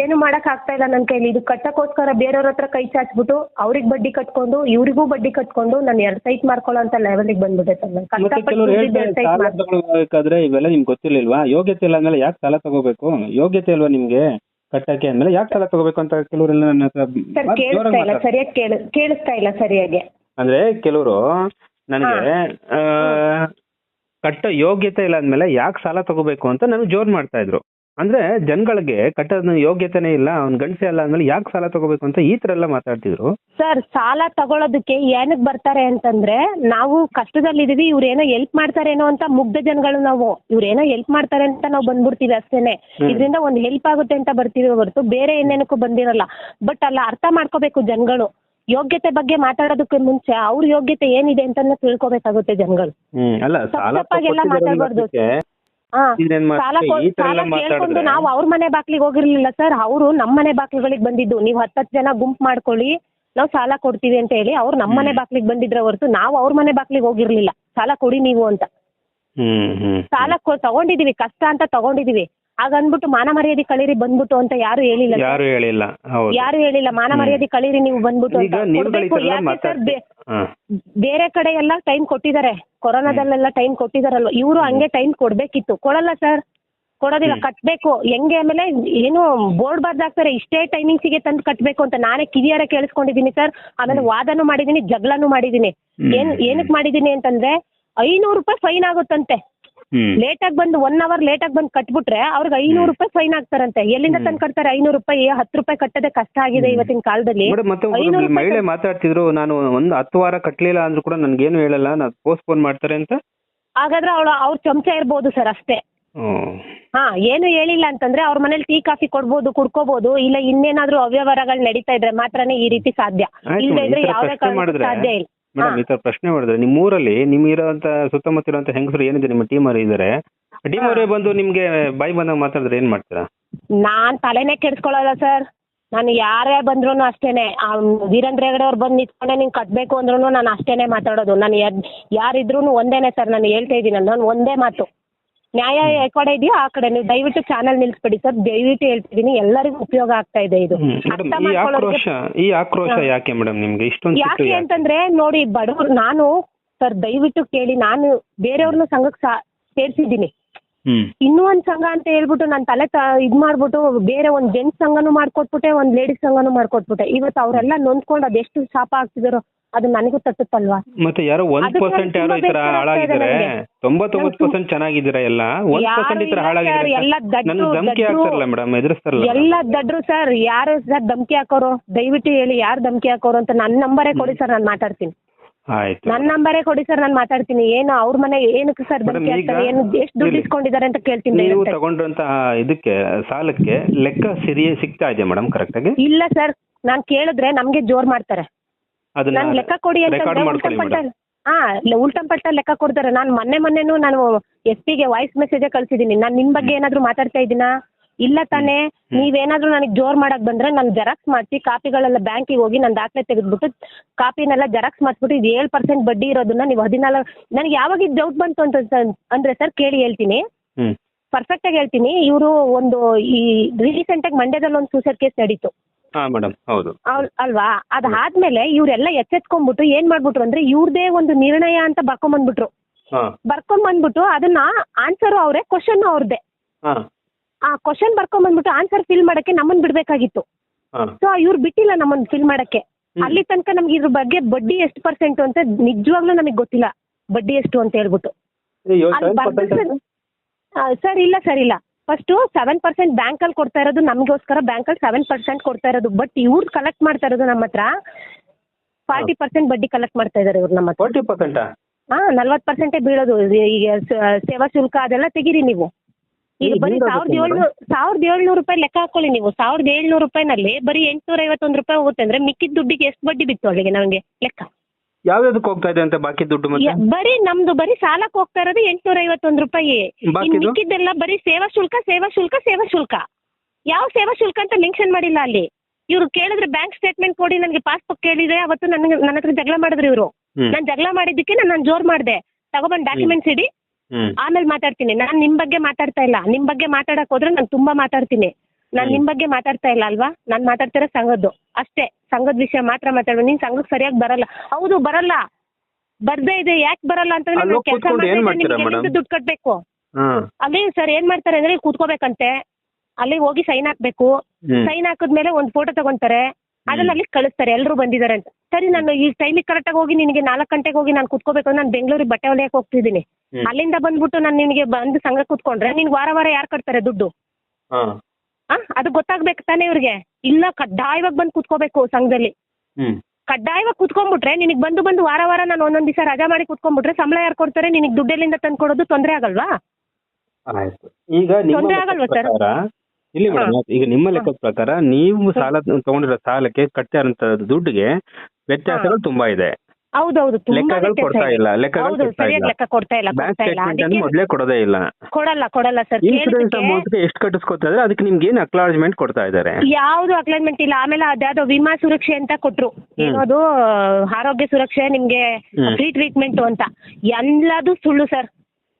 ಏನು ಮಾಡಕ್ ಆಗ್ತಾ ಇಲ್ಲ ನನ್ನ ಕೈಲಿ. ಇದು ಕಟ್ಟಕ್ಕೋಸ್ಕರ ಬೇರೆಯವ್ರ ಹತ್ರ ಕೈ ಚಾಚ್ಬಿಟ್ಟು ಅವ್ರಿಗೆ ಬಡ್ಡಿ ಕಟ್ಕೊಂಡು ಇವ್ರಿಗೂ ಬಡ್ಡಿ ಕಟ್ಕೊಂಡು ನಾನು ಎರಡ್ ಸೈಟ್ ಮಾಡ್ಕೊಳ್ಳೋ ಅಂತ ಲೆವೆಲ್ಗೆ ಬಂದ್ಬಿಟ್ಟೆ ನಾನು ಇವೆಲ್ಲ ನಿಮ್ಗೆ ಗೊತ್ತಿರ್ಲಿಲ್ವಾ? ಯೋಗ್ಯತೆ ಇಲ್ಲ ಅಂದ್ರೆ ಯಾಕೆ ಸಾಲ ತಗೋಬೇಕು? ಯೋಗ್ಯತೆ ಇಲ್ವಾ ನಿಮ್ಗೆ ಕಟ್ಟಕ್ಕೆ ಅಂದ್ಮೇಲೆ ಯಾಕೆ ಸಾಲ ತಗೋಬೇಕು ಅಂತ ಕೆಲವರೆಲ್ಲ ನನ್ನ ಹತ್ರ ಸರಿಯಾಗಿ ಕೇಳ ಕೇಳಿಸ್ತಾ ಇಲ್ಲ ಸರಿಯಾಗಿ. ಅಂದ್ರೆ ಕೆಲವರು ನನಗೆ ಕಟ್ಟ ಕಟ್ಟೋ ಯೋಗ್ಯತೆ ಇಲ್ಲ ಅಂದ್ಮೇಲೆ ಯಾಕೆ ಸಾಲ ತಗೋಬೇಕು ಅಂತ ನನಗೆ ಜೋರ್ ಮಾಡ್ತಾ ಇದ್ರು. ಅಂದ್ರೆ ಜನಗಳಿಗೆ ಕಟ್ಟೋದ್ ಯೋಗ್ಯತೆನೇ ಇಲ್ಲ ಅವ್ನ್ ಗಂಡಸೆ ಅಲ್ಲ ಅಂದ್ರೆ ಯಾಕೆ ಸಾಲ ತಗೋಬೇಕು ಅಂತ ಈ ತರ ಎಲ್ಲ ಮಾತಾಡ್ತಿದ್ರು. ಸರ್ ಸಾಲ ತಗೊಳ್ಳೋದಕ್ಕೆ ಏನಕ್ ಬರ್ತಾರೆ ಅಂತಂದ್ರೆ ನಾವು ಕಷ್ಟದಲ್ಲಿದೀವಿ ಇವ್ರೇನೋ ಹೆಲ್ಪ್ ಮಾಡ್ತಾರೇನೋ ಅಂತ ಮುಗ್ಧ ಜನಗಳು ನಾವು. ಇವ್ರೇನೋ ಹೆಲ್ಪ್ ಮಾಡ್ತಾರೆ ಅಂತ ನಾವು ಬಂದ್ಬಿಡ್ತೀವಿ ಅಷ್ಟೇನೆ. ಇದರಿಂದ ಒಂದು ಹೆಲ್ಪ್ ಆಗುತ್ತೆ ಅಂತ ಬರ್ತೀವಿ ಹೊರತು ಬೇರೆ ಏನೇನಕ್ಕೂ ಬಂದಿರಲ್ಲ. ಬಟ್ ಅಲ್ಲ ಅರ್ಥ ಮಾಡ್ಕೋಬೇಕು ಜನಗಳು. ಯೋಗ್ಯತೆ ಬಗ್ಗೆ ಮಾತಾಡೋದಕ್ಕೆ ಮುಂಚೆ ಅವ್ರ ಯೋಗ್ಯತೆ ಏನಿದೆ ಅಂತ ತಿಳ್ಕೊಬೇಕಾಗುತ್ತೆ ಜನಗಳು. ಹ್ಮ್ ಅಲ್ಲ ಸಾಲ ಮಾತಾಡ್ಬಾರ್ದು. ಇದೇನ್ ಸಾಲ ಮಾಡ್ತಾರೆ ಈ ತರ ಸಾಲ ಎಲ್ಲ ಕೇಳ್ಕೊಂಡು ಮಾತಾಡಿದ್ರೆ? ನಾವು ಅವ್ರ ಮನೆ ಬಾಗ್ಲಿಗೆ ಹೋಗಿರ್ಲಿಲ್ಲ ಸರ್. ಅವರು ನಮ್ಮ ಮನೆ ಬಾಗ್ಲುಗಳಿಗೆ ಬಂದಿದ್ದು. ನೀವು ಹತ್ತತ್ತು ಜನ ಗುಂಪು ಮಾಡ್ಕೊಳ್ಳಿ. ನಾವು ಸಾಲ ಕೊಡ್ತೀವಿ ಅಂತ ಹೇಳಿ ಅವ್ರು ನಮ್ಮ ಮನೆ ಬಾಗಿಲಿಗೆ ಬಾಗ್ಲಿಗೆ ಬಂದಿದ್ರೆ ಹೊರತು ನಾವು ಅವ್ರ ಮನೆ ಬಾಗ್ಲಿಗೆ ಹೋಗಿರ್ಲಿಲ್ಲ. ಸಾಲ ಕೊಡಿ ನೀವು ಅಂತ. ಹ್ಮ್ ಹ್ಮ್. ಸಾಲ ಕೊ- ತಗೊಂಡಿದೀವಿ. ಕಷ್ಟ ಅಂತ ತಗೊಂಡಿದೀವಿ. ಆಗ ಅಂದ್ಬಿಟ್ಟು ಮಾನ ಮರ್ಯಾದೆ ಕಳೀರಿ ಬಂದ್ಬಿಟ್ಟು ಅಂತ ಯಾರು ಹೇಳಿಲ್ಲ ಯಾರು ಹೇಳಿಲ್ಲ. ಹೌದು. ಯಾರು ಹೇಳಿಲ್ಲ? ಮಾನ. ಮರ್ಯಾದೆ ಕಳೀರಿ ನೀವು ಬಂದ್ಬಿಟ್ಟು ಈಗ ಅಂತ ನೀವುಗಳು ಕೊಡ್ಬೇಕು. ತರ ಯಾಕೆ sir ಮಾತಾಡ್ತೀವಿ ಬೇ- ಹಾ. ಬೇರೆ ಕಡೆ ಎಲ್ಲ ಟೈಮ್ ಕೊಟ್ಟಿದ್ದಾರೆ. ಕೊರೋನಾದಲ್ಲೆಲ್ಲ ಟೈಮ್ ಕೊಟ್ಟಿದಾರಲ್ವ ಇವರು ಹಂಗೆ ಟೈಮ್ ಕೊಡ್ಬೇಕಿತ್ತು. ಕೊಡಲ್ಲ ಸರ್. ಕೊಡೋದಿಲ್ಲ. ಕಟ್ಬೇಕು. ಹೆಂಗೆ ಆಮೇಲೆ ಏನು ಬೋರ್ಡ್ ಬರ್ದಾಕ್ತಾರೆ ಇಷ್ಟೇ ಟೈಮಿಂಗ್ಸ್ಗೆ ತಂದು ಕಟ್ಬೇಕು ಅಂತ. ನಾನೇ ಕಿವಿಯಾರ ಕೇಳಿಸ್ಕೊಂಡಿದ್ದೀನಿ ಸರ್. ಆಮೇಲೆ ವಾದನೂ ಮಾಡಿದೀನಿ ಜಗಳನು ಮಾಡಿದೀನಿ. ಏನ್ ಏನಕ್ ಮಾಡಿದೀನಿ ಅಂತಂದ್ರೆ ಐನೂರು ರೂಪಾಯಿ ಫೈನ್ ಆಗುತ್ತಂತೆ. ಹ್ಮ್. ಆಗಿ ಬಂದು ಒನ್ ಅವರ್ ಲೇಟ್ ಆಗಿ ಬಂದು ಕಟ್ಬಿಟ್ರೆ ಅವ್ರಿಗೆ ಐನೂರು ರೂಪಾಯಿ ಫೈನ್ ಆಗ್ತಾರಂತೆ. ಎಲ್ಲಿಂದ ತಂದು ಕಟ್ತಾರೆ ಐನೂರು ರೂಪಾಯಿ? ಹತ್ತು ರೂಪಾಯಿ ಕಟ್ಟದೆ ಕಷ್ಟ ಆಗಿದೆ ಇವತ್ತಿನ ಕಾಲದಲ್ಲಿ. ಮೇಡಮ್ ಮತ್ತೆ ಒಬ್ರು ಐನೂರು ರೂಪಾಯಿ ಮಹಿಳೆ ಮಾತಾಡ್ತಿದ್ರು ನಾನು ಒಂದು ಹತ್ತು ವಾರ ಕಟ್ಲಿಲ್ಲ ಅಂದ್ರೂ ಕೂಡ ನನ್ಗೇನು ಹೇಳಲ್ಲ ನಾನು ಪೋಸ್ಟ್ಪೋನ್ ಮಾಡ್ತಾರೆ ಅಂತ? ಹಾಗಾದ್ರೆ ಅವಳು ಅವ್ರ ಚಮಚ ಇರ್ಬೋದು ಸರ್ ಅಷ್ಟೇ. ಹ್ಮ್. ಹಾ ಏನು ಹೇಳಿಲ್ಲ ಅಂತಂದ್ರೆ ಅವ್ರ ಮನೇಲಿ ಟೀ ಕಾಫಿ ಕೊಡ್ಬೋದು ಕುಡ್ಕೋಬಹುದು ಇಲ್ಲ ಇನ್ನೇನಾದ್ರೂ ಅವ್ಯವಹಾರಗಳು ನಡೀತಾ ಇದ್ರೆ ಮಾತ್ರನೇ ಈ ರೀತಿ ಸಾಧ್ಯ. ಆಯ್ತು ಇಲ್ಲದೆ ಮೇಡಮ್, ಇದ್ರೆ ಈ ತರ ಯಾವುದೇ ಪ್ರಶ್ನೆ ಕಾರಣಕ್ಕೂ ಮಾಡಿದ್ರೆ ಸಾಧ್ಯ ಇಲ್ಲ. ಮೇಡಮ್ ಈ ತರ ಪ್ರಶ್ನೆ ಮಾಡಿದ್ರೆ ನಿಮ್ಮ ಊರಲ್ಲಿ ನಿಮ್ ಇರೋಂತ ಸುತ್ತಮುತ್ತ ಇರೋಂತ ಹೆಂಗಸರು ಏನಿದೆ ನಿಮ್ಮ ಟೀಮ್ ಅವರು ಇದಾರೆ ಟೀಮ್ ಅವರೇ ಬಂದು ನಿಮ್ಗೆ ಬಾಯಿ ಬಂದಾಗ ಮಾತಾಡಿದ್ರೆ ಏನ್ ಮಾಡ್ತೀರಾ? ನಾನ್ ತಲೆನೇ ಕೆಡ್ಸ್ಕೊಳಲ್ಲ ಸರ್. ನಾನು ಯಾರೇ ಬಂದ್ರು ಅಷ್ಟೇನೆ. ಆ ವೀರೇಂದ್ರ ಹೆಗಡೆ ಅವ್ರು ಬಂದು ನಿಂತ್ಕೊಂಡೆ ನಿಂಗೆ ಕಟ್ಬೇಕು ಅಂದ್ರೂ ನಾನು ಅಷ್ಟೇನೆ ಮಾತಾಡೋದು. ನಾನು ಯಾರಿದ್ರು ಒಂದೇನೆ ಸರ್ ನಾನು ಹೇಳ್ತಾ ಇದ್ದೀನಿ. ನಾನು ಒಂದೇ ಮಾತು. ನ್ಯಾಯ ಯಾವ ಕಡೆ ಇದೆಯೋ ಆ ಕಡೆ ನೀವು ದಯವಿಟ್ಟು ಚಾನಲ್ ನಿಲ್ಸ್ಬಿಡಿ ಸರ್. ದಯವಿಟ್ಟು ಹೇಳ್ತಿದ್ದೀನಿ. ಎಲ್ಲರಿಗೂ ಉಪಯೋಗ ಆಗ್ತಾ ಇದೆ ಇದು. ಮೇಡಮ್ ಈ ಆಕ್ರೋಶ ಈ ಆಕ್ರೋಶ ಯಾಕೆ ಮೇಡಮ್ ನಿಮ್ಗೆ? ಇಷ್ಟೊಂದು ಸಿಟ್ಟು ಯಾಕೆ? ಯಾಕೆ ಅಂತಂದ್ರೆ ನೋಡಿ ಬಡವ್ರು ನಾನು ಸರ್ ದಯವಿಟ್ಟು ಕೇಳಿ ನಾನು ಬೇರೆಯವ್ರನ್ನ ಸಂಘಕ್ಕೆ ಸಾ ಸೇರ್ಸಿದ್ದೀನಿ. ಹ್ಮ್. ಇನ್ನೂ ಒಂದ್ ಸಂಘ ಅಂತ ಹೇಳ್ಬಿಟ್ಟು ನಾನು ತಲೆ ತ ಇದ್ ಮಾಡ್ಬಿಟ್ಟು ಬೇರೆ ಒಂದ್ ಜೆಂಟ್ಸ್ ಸಂಘನೂ ಮಾಡ್ಕೊಟ್ಬಿಟ್ಟೆ ಒಂದ್ ಲೇಡೀಸ್ ಸಂಘನೂ ಮಾಡ್ಕೊಟ್ಬಿಟ್ಟೆ. ಇವತ್ತು ಅವರೆಲ್ಲ ನೊಂದ್ಕೊಂಡು ಅದೆಷ್ಟು ಶಾಪ ಆಗ್ತಿದಾರೋ ಅದು ನನಗೂ ತಟ್ಟುತ್ತಲ್ವಾ? ಮತ್ತೆ ಯಾರೋ ಒಂದ್ ಪರ್ಸೆಂಟ್ ಯಾರೋ ಈ ತರ ಇದೆ ತೊಂಬತ್ತೊಂಬತ್ತು ಪರ್ಸೆಂಟ್ ಚೆನ್ನಾಗಿದ್ದೀರಾ ಎಲ್ಲ? ಒಂದ್ ಪರ್ಸೆಂಟ್ ಈ ತರ ಹಾಳಾಗಿದ್ದಾರೆ ಎಲ್ಲ ದಡ್ರು, ನನ್ಗೆ ಹಾಕ್ತಾರಲ್ಲ ದಡ್ರು. ಮೇಡಮ್ ಎದುರಿಸ್ತಾರಲ್ಲ ಎಲ್ಲ ದಡ್ರು ಸರ್ ಯಾರು ಸರ್ ಧಮ್ಕಿ ಹಾಕೋರು? ದಯವಿಟ್ಟು ಹೇಳಿ ಯಾರು ಧಮ್ಕಿ ಹಾಕೋರು ಅಂತ ನನ್ನ ನಂಬರೇ ಕೊಡಿ ಸರ್ ನಾನು ಮಾತಾಡ್ತೀನಿ. ಆಯ್ತು. ನನ್ನ ನಂಬರೇ ಕೊಡಿ ಸರ್ ನಾನು ಮಾತಾಡ್ತೀನಿ. ಏನು ಅವ್ರ ಮನೆ ಏನಕ್ಕೆ ಸರ್ Madam, ಧಮ್ಕಿ ಈಗ ಹಾಕ್ತಾರೆ? ಏನು ಎಷ್ಟು ದುಡ್ಡು ಇಲ್ಲಿ ಇಸ್ಕೊಂಡಿದ್ದಾರೆ ಅಂತ ಕೇಳ್ತೀನಿ ನೀವು direct ಆಗಿ. ಇದಕ್ಕೆ ಸಾಲಕ್ಕೆ ಲೆಕ್ಕ ಸರಿ ಸಿಗ್ತಾ ಇದೆ ಮೇಡಮ್ ಕರೆಕ್ಟ್ ಆಗಿ? ಇಲ್ಲ ಸರ್ ನಾನು ಕೇಳಿದ್ರೆ ನಮ್ಗೆ ಜೋರ್ ಮಾಡ್ತಾರೆ. ಅದನ್ನ ನನ್ ಲೆಕ್ಕ ಕೊಡಿ ಮಾಡ್ಕೊಳ್ಳಿ ಉಲ್ಟಂ ಮೇಡಮ್. ಹಾ ಉಲ್ಟಂ ಪಲ್ಟ ಲೆಕ್ಕ ಕೊಡ್ತಾರೆ. ನಾನು ಮೊನ್ನೆ ಮೊನ್ನೆನೂ ನಾನು ಎಸ್ ಪಿಗೆ ವಾಯ್ಸ್ ಮೆಸೇಜ್ ಕಳ್ಸಿದೀನಿ ನಾನು ನಿಮ್ ಬಗ್ಗೆ ಏನಾದ್ರು ಮಾತಾಡ್ತಾ ಇದ್ದೀನಾ? ಇಲ್ಲ ತಾನೇ. ನೀವೇನಾದ್ರೂ ನನಗೆ ಜೋರ್ ಮಾಡಕ್ ಬಂದ್ರೆ ನಾನು ಜೆರಾಕ್ಸ್ ಮಾಡಿಸಿ ಕಾಪಿಗಳೆಲ್ಲ ಬ್ಯಾಂಕಿಗೆ ಹೋಗಿ ನನ್ನ ದಾಖಲೆ ತೆಗೆದ್ಬಿಟ್ಟು ಕಾಪಿನೆಲ್ಲ ಜೆರಾಕ್ಸ್ ಮಾಡಿಸ್ಬಿಟ್ಟು ಇದು ಏಳು ಪರ್ಸೆಂಟ್ ಬಡ್ಡಿ ಇರೋದನ್ನ ನೀವು ಹದಿನಾಲ್ಕು ನನಗೆ ಯಾವಾಗ ಇದು ಡೌಟ್ ಬಂತು ಅಂತ ಅಂದ್ರೆ ಸರ್ ಕೇಳಿ ಹೇಳ್ತೀನಿ. ಹ್ಮ್. ಪರ್ಫೆಕ್ಟ್ ಆಗಿ ಹೇಳ್ತೀನಿ. ಇವರು ಒಂದು ಈ ರೀಸೆಂಟ್ ಆಗಿ ಮಂಡ್ಯದಲ್ಲಿ ಒಂದು ಸೂಸೈಡ್ ಕೇಸ್ ನಡೀತು. ಹಾ ಮೇಡಮ್ ಹೌದು. ಅಲ್- ಅಲ್ವಾ? ಅದಾದ್ಮೇಲೆ ಇವ್ರೆಲ್ಲ ಎಚ್ಚೆತ್ಕೊಂಡ್ಬಿಟ್ಟು ಏನ್ ಮಾಡ್ಬಿಟ್ರು ಅಂದ್ರೆ ಇವ್ರದೇ ಒಂದು ನಿರ್ಣಯ ಅಂತ ಬರ್ಕೊಂಬಂದ್ಬಿಟ್ರು. ಬರ್ಕೊಂಡ್ ಬಂದ್ಬಿಟ್ಟು ಅದನ್ನ ಆನ್ಸರ್ ಅವ್ರೆ ಕ್ವಶನ್ ಅವ್ರದ್ದೇ ಹಾ. ಆ ಕ್ವಶನ್ ಬರ್ಕೊಂಬಂದ್ಬಿಟ್ಟು ಆನ್ಸರ್ ಫಿಲ್ ಮಾಡಕ್ಕೆ ನಮ್ಮನ್ ಬಿಡ್ಬೇಕಾಗಿತ್ತು. ಹಾ. ಸೊ ಇವ್ರು ಬಿಟ್ಟಿಲ್ಲ ನಮ್ಮನ್ ಫಿಲ್ ಮಾಡಕ್ಕೆ. ಹ್ಮ್. ಅಲ್ಲಿ ತನಕ ನಮ್ಗೆ ಇದ್ರ ಬಗ್ಗೆ ಬಡ್ಡಿ ಎಷ್ಟು ಪರ್ಸೆಂಟ್ ಅಂತ ನಿಜವಾಗ್ಲೂ ನಮಗೆ ಗೊತ್ತಿಲ್ಲ. ಬಡ್ಡಿ ಎಷ್ಟು ಅಂತ ಹೇಳ್ಬಿಟ್ಟು. ಅಲ್ಲಿ ಬರ್ದು ಸರ್ ಇಲ್ಲ ಸರ್ ಇಲ್ಲ. ಫಸ್ಟು ಸೆವೆನ್ ಪರ್ಸೆಂಟ್ ಬ್ಯಾಂಕಲ್ಲಿ ಕೊಡ್ತಾ ಇರೋದು ನಮಗೋಸ್ಕರ. ಬ್ಯಾಂಕಲ್ಲಿ ಸೆವೆನ್ ಪರ್ಸೆಂಟ್ ಕೊಡ್ತಾ ಇರೋದು. ಬಟ್ ಇವ್ರು ಕಲೆಕ್ಟ್ ಮಾಡ್ತಾ ಇರೋದು ನಮ್ಮ ಹತ್ರ ಫಾರ್ಟಿ ಪರ್ಸೆಂಟ್ ಬಡ್ಡಿ ಕಲೆಕ್ಟ್ ಮಾಡ್ತಾ ಇದ್ದಾರೆ ಇವ್ರು ನಮ್ಮ ಹತ್ರ. ಫೋರ್ಟಿ ಪರ್ಸೆಂಟಾ ಹಾಂ ನಲ್ವತ್ತು ಪರ್ಸೆಂಟೇ ಬೀಳೋದು. ಈಗ ಸೇವಾ ಶುಲ್ಕ ಅದೆಲ್ಲ ತೆಗೀರಿ ನೀವು. ಈಗ ಬರೀ ಸಾವಿರದ ಏಳ್ನೂರು ಸಾವಿರದ ಏಳ್ನೂರು ರೂಪಾಯಿ ಲೆಕ್ಕ ಹಾಕೊಳ್ಳಿ ನೀವು. ಸಾವಿರದ ಏಳ್ನೂರು ರೂಪಾಯಿನಲ್ಲಿ ಬರೀ ಎಂಟ್ನೂರ ಐವತ್ತೊಂದು ರೂಪಾಯಿ ಹೋಗುತ್ತೆ ಅಂದ್ರೆ ಮಿಕ್ಕಿದ ದುಡ್ಡಿಗೆ ಎಷ್ಟು ಬಡ್ಡಿ ಬಿತ್ತು ಅಲ್ಲಿಗೆ ನಮಗೆ ಲೆಕ್ಕ? ಯಾವ್ದಾದಕ್ಕೆ ಹೋಗ್ತಾ ಇದೆ ಅಂತ ಬಾಕಿ ದುಡ್ಡು ಮತ್ತೆ? ಯ- ಬರೀ ನಮ್ದು ಬರೀ ಸಾಲಕ್ಕೆ ಹೋಗ್ತಾ ಇರೋದು ಎಂಟ್ನೂರ ಐವತ್ತೊಂದು ರೂಪಾಯಿ ಇನ್ ಮಿಕ್ಕಿದ್ದೆಲ್ಲ ಬರೀ ಸೇವಾ ಶುಲ್ಕ ಸೇವಾ ಶುಲ್ಕ ಸೇವಾ ಶುಲ್ಕ. ಯಾವ ಸೇವಾ ಶುಲ್ಕ ಅಂತ ಮೆನ್ಷನ್ ಮಾಡಿಲ್ಲ ಅಲ್ಲಿ. ಇವ್ರು ಕೇಳಿದ್ರೆ ಬ್ಯಾಂಕ್ ಸ್ಟೇಟ್ಮೆಂಟ್ ಕೊಡಿ ನನಗೆ ಪಾಸ್ಬುಕ್ ಕೇಳಿದ್ರೆ ಅವತ್ತು ನನಗೆ ನನ್ನ ಹತ್ರ ಜಗಳ ಮಾಡಿದ್ರು ಇವರು. ನಾನ್ ನಾನು ಜಗಳ ಮಾಡಿದ್ದಕ್ಕೆ ನಾನು ನಾನು ಜೋರ್ ಮಾಡಿದೆ. ತಗೊಬಂದ್ ಡಾಕ್ಯುಮೆಂಟ್ಸ್ ಇಡಿ. ಹ್ಮ್. ಆಮೇಲೆ ಮಾತಾಡ್ತೀನಿ. ನಾನು ನಿಮ್ ಬಗ್ಗೆ ಮಾತಾಡ್ತಾ ಇಲ್ಲ. ನಿಮ್ ಬಗ್ಗೆ ಮಾತಾಡಕ್ ಹೋದ್ರೆ ನಾನು ತುಂಬಾ ಮಾತಾಡ್ತೀನಿ. ನಾನು ನಿಮ್ ಬಗ್ಗೆ ಮಾತಾಡ್ತಾ ಇಲ್ಲ ಅಲ್ವಾ? ನಾನು ಮಾತಾಡ್ತಿರೋ ಸಂಘದ್ದು. ಅಷ್ಟೇ ಸಂಘದ ವಿಷಯ ಮಾತ್ರ ಮಾತಾಡೋದು ನೀನ್ ಸಂಘಕ್ಕೆ ಸರಿಯಾಗಿ ಬರಲ್ಲ. ಹೌದು ಬರಲ್ಲ. ಬರ್ದೇ ಇದೆ ಯಾಕೆ ಬರಲ್ಲ ಅಂತಂದ್ರೆ ಕೆಲಸ ಕೂತ್ಕೊಂಡು ಏನ್ ಮಾಡ್ತೀರಾ madam? ದುಡ್ಡು ಕಟ್ಬೇಕು? ಅಲ್ಲಿ ಸರ್ ಏನ್ ಮಾಡ್ತಾರೆ ಅಂದ್ರೆ ಕೂತ್ಕೋಬೇಕಂತೆ. ಅಲ್ಲಿ ಹೋಗಿ ಸೈನ್ ಹಾಕ್ಬೇಕು. ಹ್ಮ್. ಸೈನ್ ಹಾಕಿದ್ಮೇಲೆ ಒಂದು ಫೋಟೋ ತಗೊಂತಾರೆ. ಅದನ್ನ ಅಲ್ಲಿ ಕಳಿಸ್ತಾರೆ. ಎಲ್ಲರೂ ಬಂದಿದ್ದಾರೆ ಅಂತ. ಸರಿ ನಾನು ಈ ಟೈಮಿಗೆ ಕರೆಕ್ಟಾಗಿ ಹೋಗಿ ನಿನಗೆ ನಾಲ್ಕು ಗಂಟೆಗೆ ಹೋಗಿ ನಾನು ಕುತ್ಕೋಬೇಕು ನಾನು ಬೆಂಗಳೂರಿಗೆ ಬಟ್ಟೆ ಹೊಲಿಯಕ್ಕೆ ಹೋಗ್ತಿದ್ದೀನಿ. ಹ್ಮ್. ಅಲ್ಲಿಂದ ಬಂದ್ಬಿಟ್ಟು ನಾನು ನಿನಗೆ ಬಂದು ಸಂಘ ಕುತ್ಕೊಂಡ್ರೆ ನಿನ್ಗೆ ವಾರ ವಾರ ಯಾರು ಕಟ್ತಾರೆ ದುಡ್ಡು? ಹಾ. ಆ ಅದು ಗೊತ್ತಾಗ್ಬೇಕು ತಾನೇ ಇವ್ರಿಗೆ. ಇಲ್ಲ ಕಡ್ಡಾಯವಾಗಿ ಬಂದು ಕುತ್ಕೋಬೇಕು ಸಂಘದಲ್ಲಿ. ಹ್ಮ್. ಕಡ್ಡಾಯವಾಗಿ ಕುತ್ಕೊಂಡ್ಬಿಟ್ರೆ ನಿನಗೆ ಬಂದು ಬಂದು ವಾರ ವಾರ ನಾನು ಒಂದೊಂದು ದಿವಸ ರಜಾ ಮಾಡಿ ಕುತ್ಕೊಂಡ್ಬಿಟ್ರೆ ಸಂಬಳ ಯಾರು ಕೊಡ್ತಾರೆ ನಿನಗೆ ದುಡ್ಡೆಲ್ಲಿಂದ ತಂದು ಕೊಡೋದು ತೊಂದರೆ ಆಗಲ್ವಾ? ಆಯ್ತು. ಈಗ ನಿಮ್ಮ ತೊಂದ್ರೆ ಲೆಕ್ಕದ ಆಗಲ್ವಾ ಸರ್? ಇಲ್ಲಿ ಮೇಡಮ್ ಈಗ ನಿಮ್ಮ ಲೆಕ್ಕದ ಪ್ರಕಾರ ನೀವು ಸಾಲ ತಗೊಂಡಿರೋ ಸಾಲಕ್ಕೆ ಕಟ್ಟಿರೋಂತ ದುಡ್ಡಿಗೆ ವ್ಯತ್ಯಾಸಗಳು ತುಂಬಾ ಇದೆ. ಹೌದೌದು ತುಂಬಾ ಲೆಕ್ಕಗಳು ಕೊಡ್ತಾ ಇಲ್ಲ ಲೆಕ್ಕಗಳು ಹೌದು ಕೊಡ್ತಾ ಸರಿಯಾಗಿ ಇಲ್ಲ. ಲೆಕ್ಕ ಕೊಡ್ತಾ ಇಲ್ಲ ಬ್ಯಾಂಕ್ ಕೊಡ್ತಾ ಇಲ್ಲ. ಸ್ಟೇಟ್ಮೆಂಟ್ ಅನ್ನು ಮೊದಲೇ ಕೊಡೋದೇ ಇಲ್ಲ. ಕೊಡಲ್ಲ ಕೊಡಲ್ಲ ಸರ್. ಇನ್ಸೂರೆನ್ಸ್ ಎಷ್ಟು ಕಟ್ಟಿಸ್ಕೊತಾ ಇದ್ರೆ ಅದಕ್ಕೆ ನಿಮ್ಗೆ ಏನು ಅಕ್ಲಾಜ್ಮೆಂಟ್ ಕೊಡ್ತಾ ಇದ್ದಾರೆ? ಯಾವ್ದು ಅಕ್ಲೈನ್ಮೆಂಟ್ ಇಲ್ಲ. ಆಮೇಲೆ ಅದ್ಯಾವ್ದೋ ವಿಮಾ ಸುರಕ್ಷೆ ಅಂತ ಕೊಟ್ರು. ಏನದು ಆರೋಗ್ಯ ಸುರಕ್ಷೆ ನಿಮ್ಗೆ ಹ್ಮ್. ಫ್ರೀ ಟ್ರೀಟ್ಮೆಂಟ್ ಅಂತ. ಎಲ್ಲದು ಸುಳ್ಳು ಸರ್.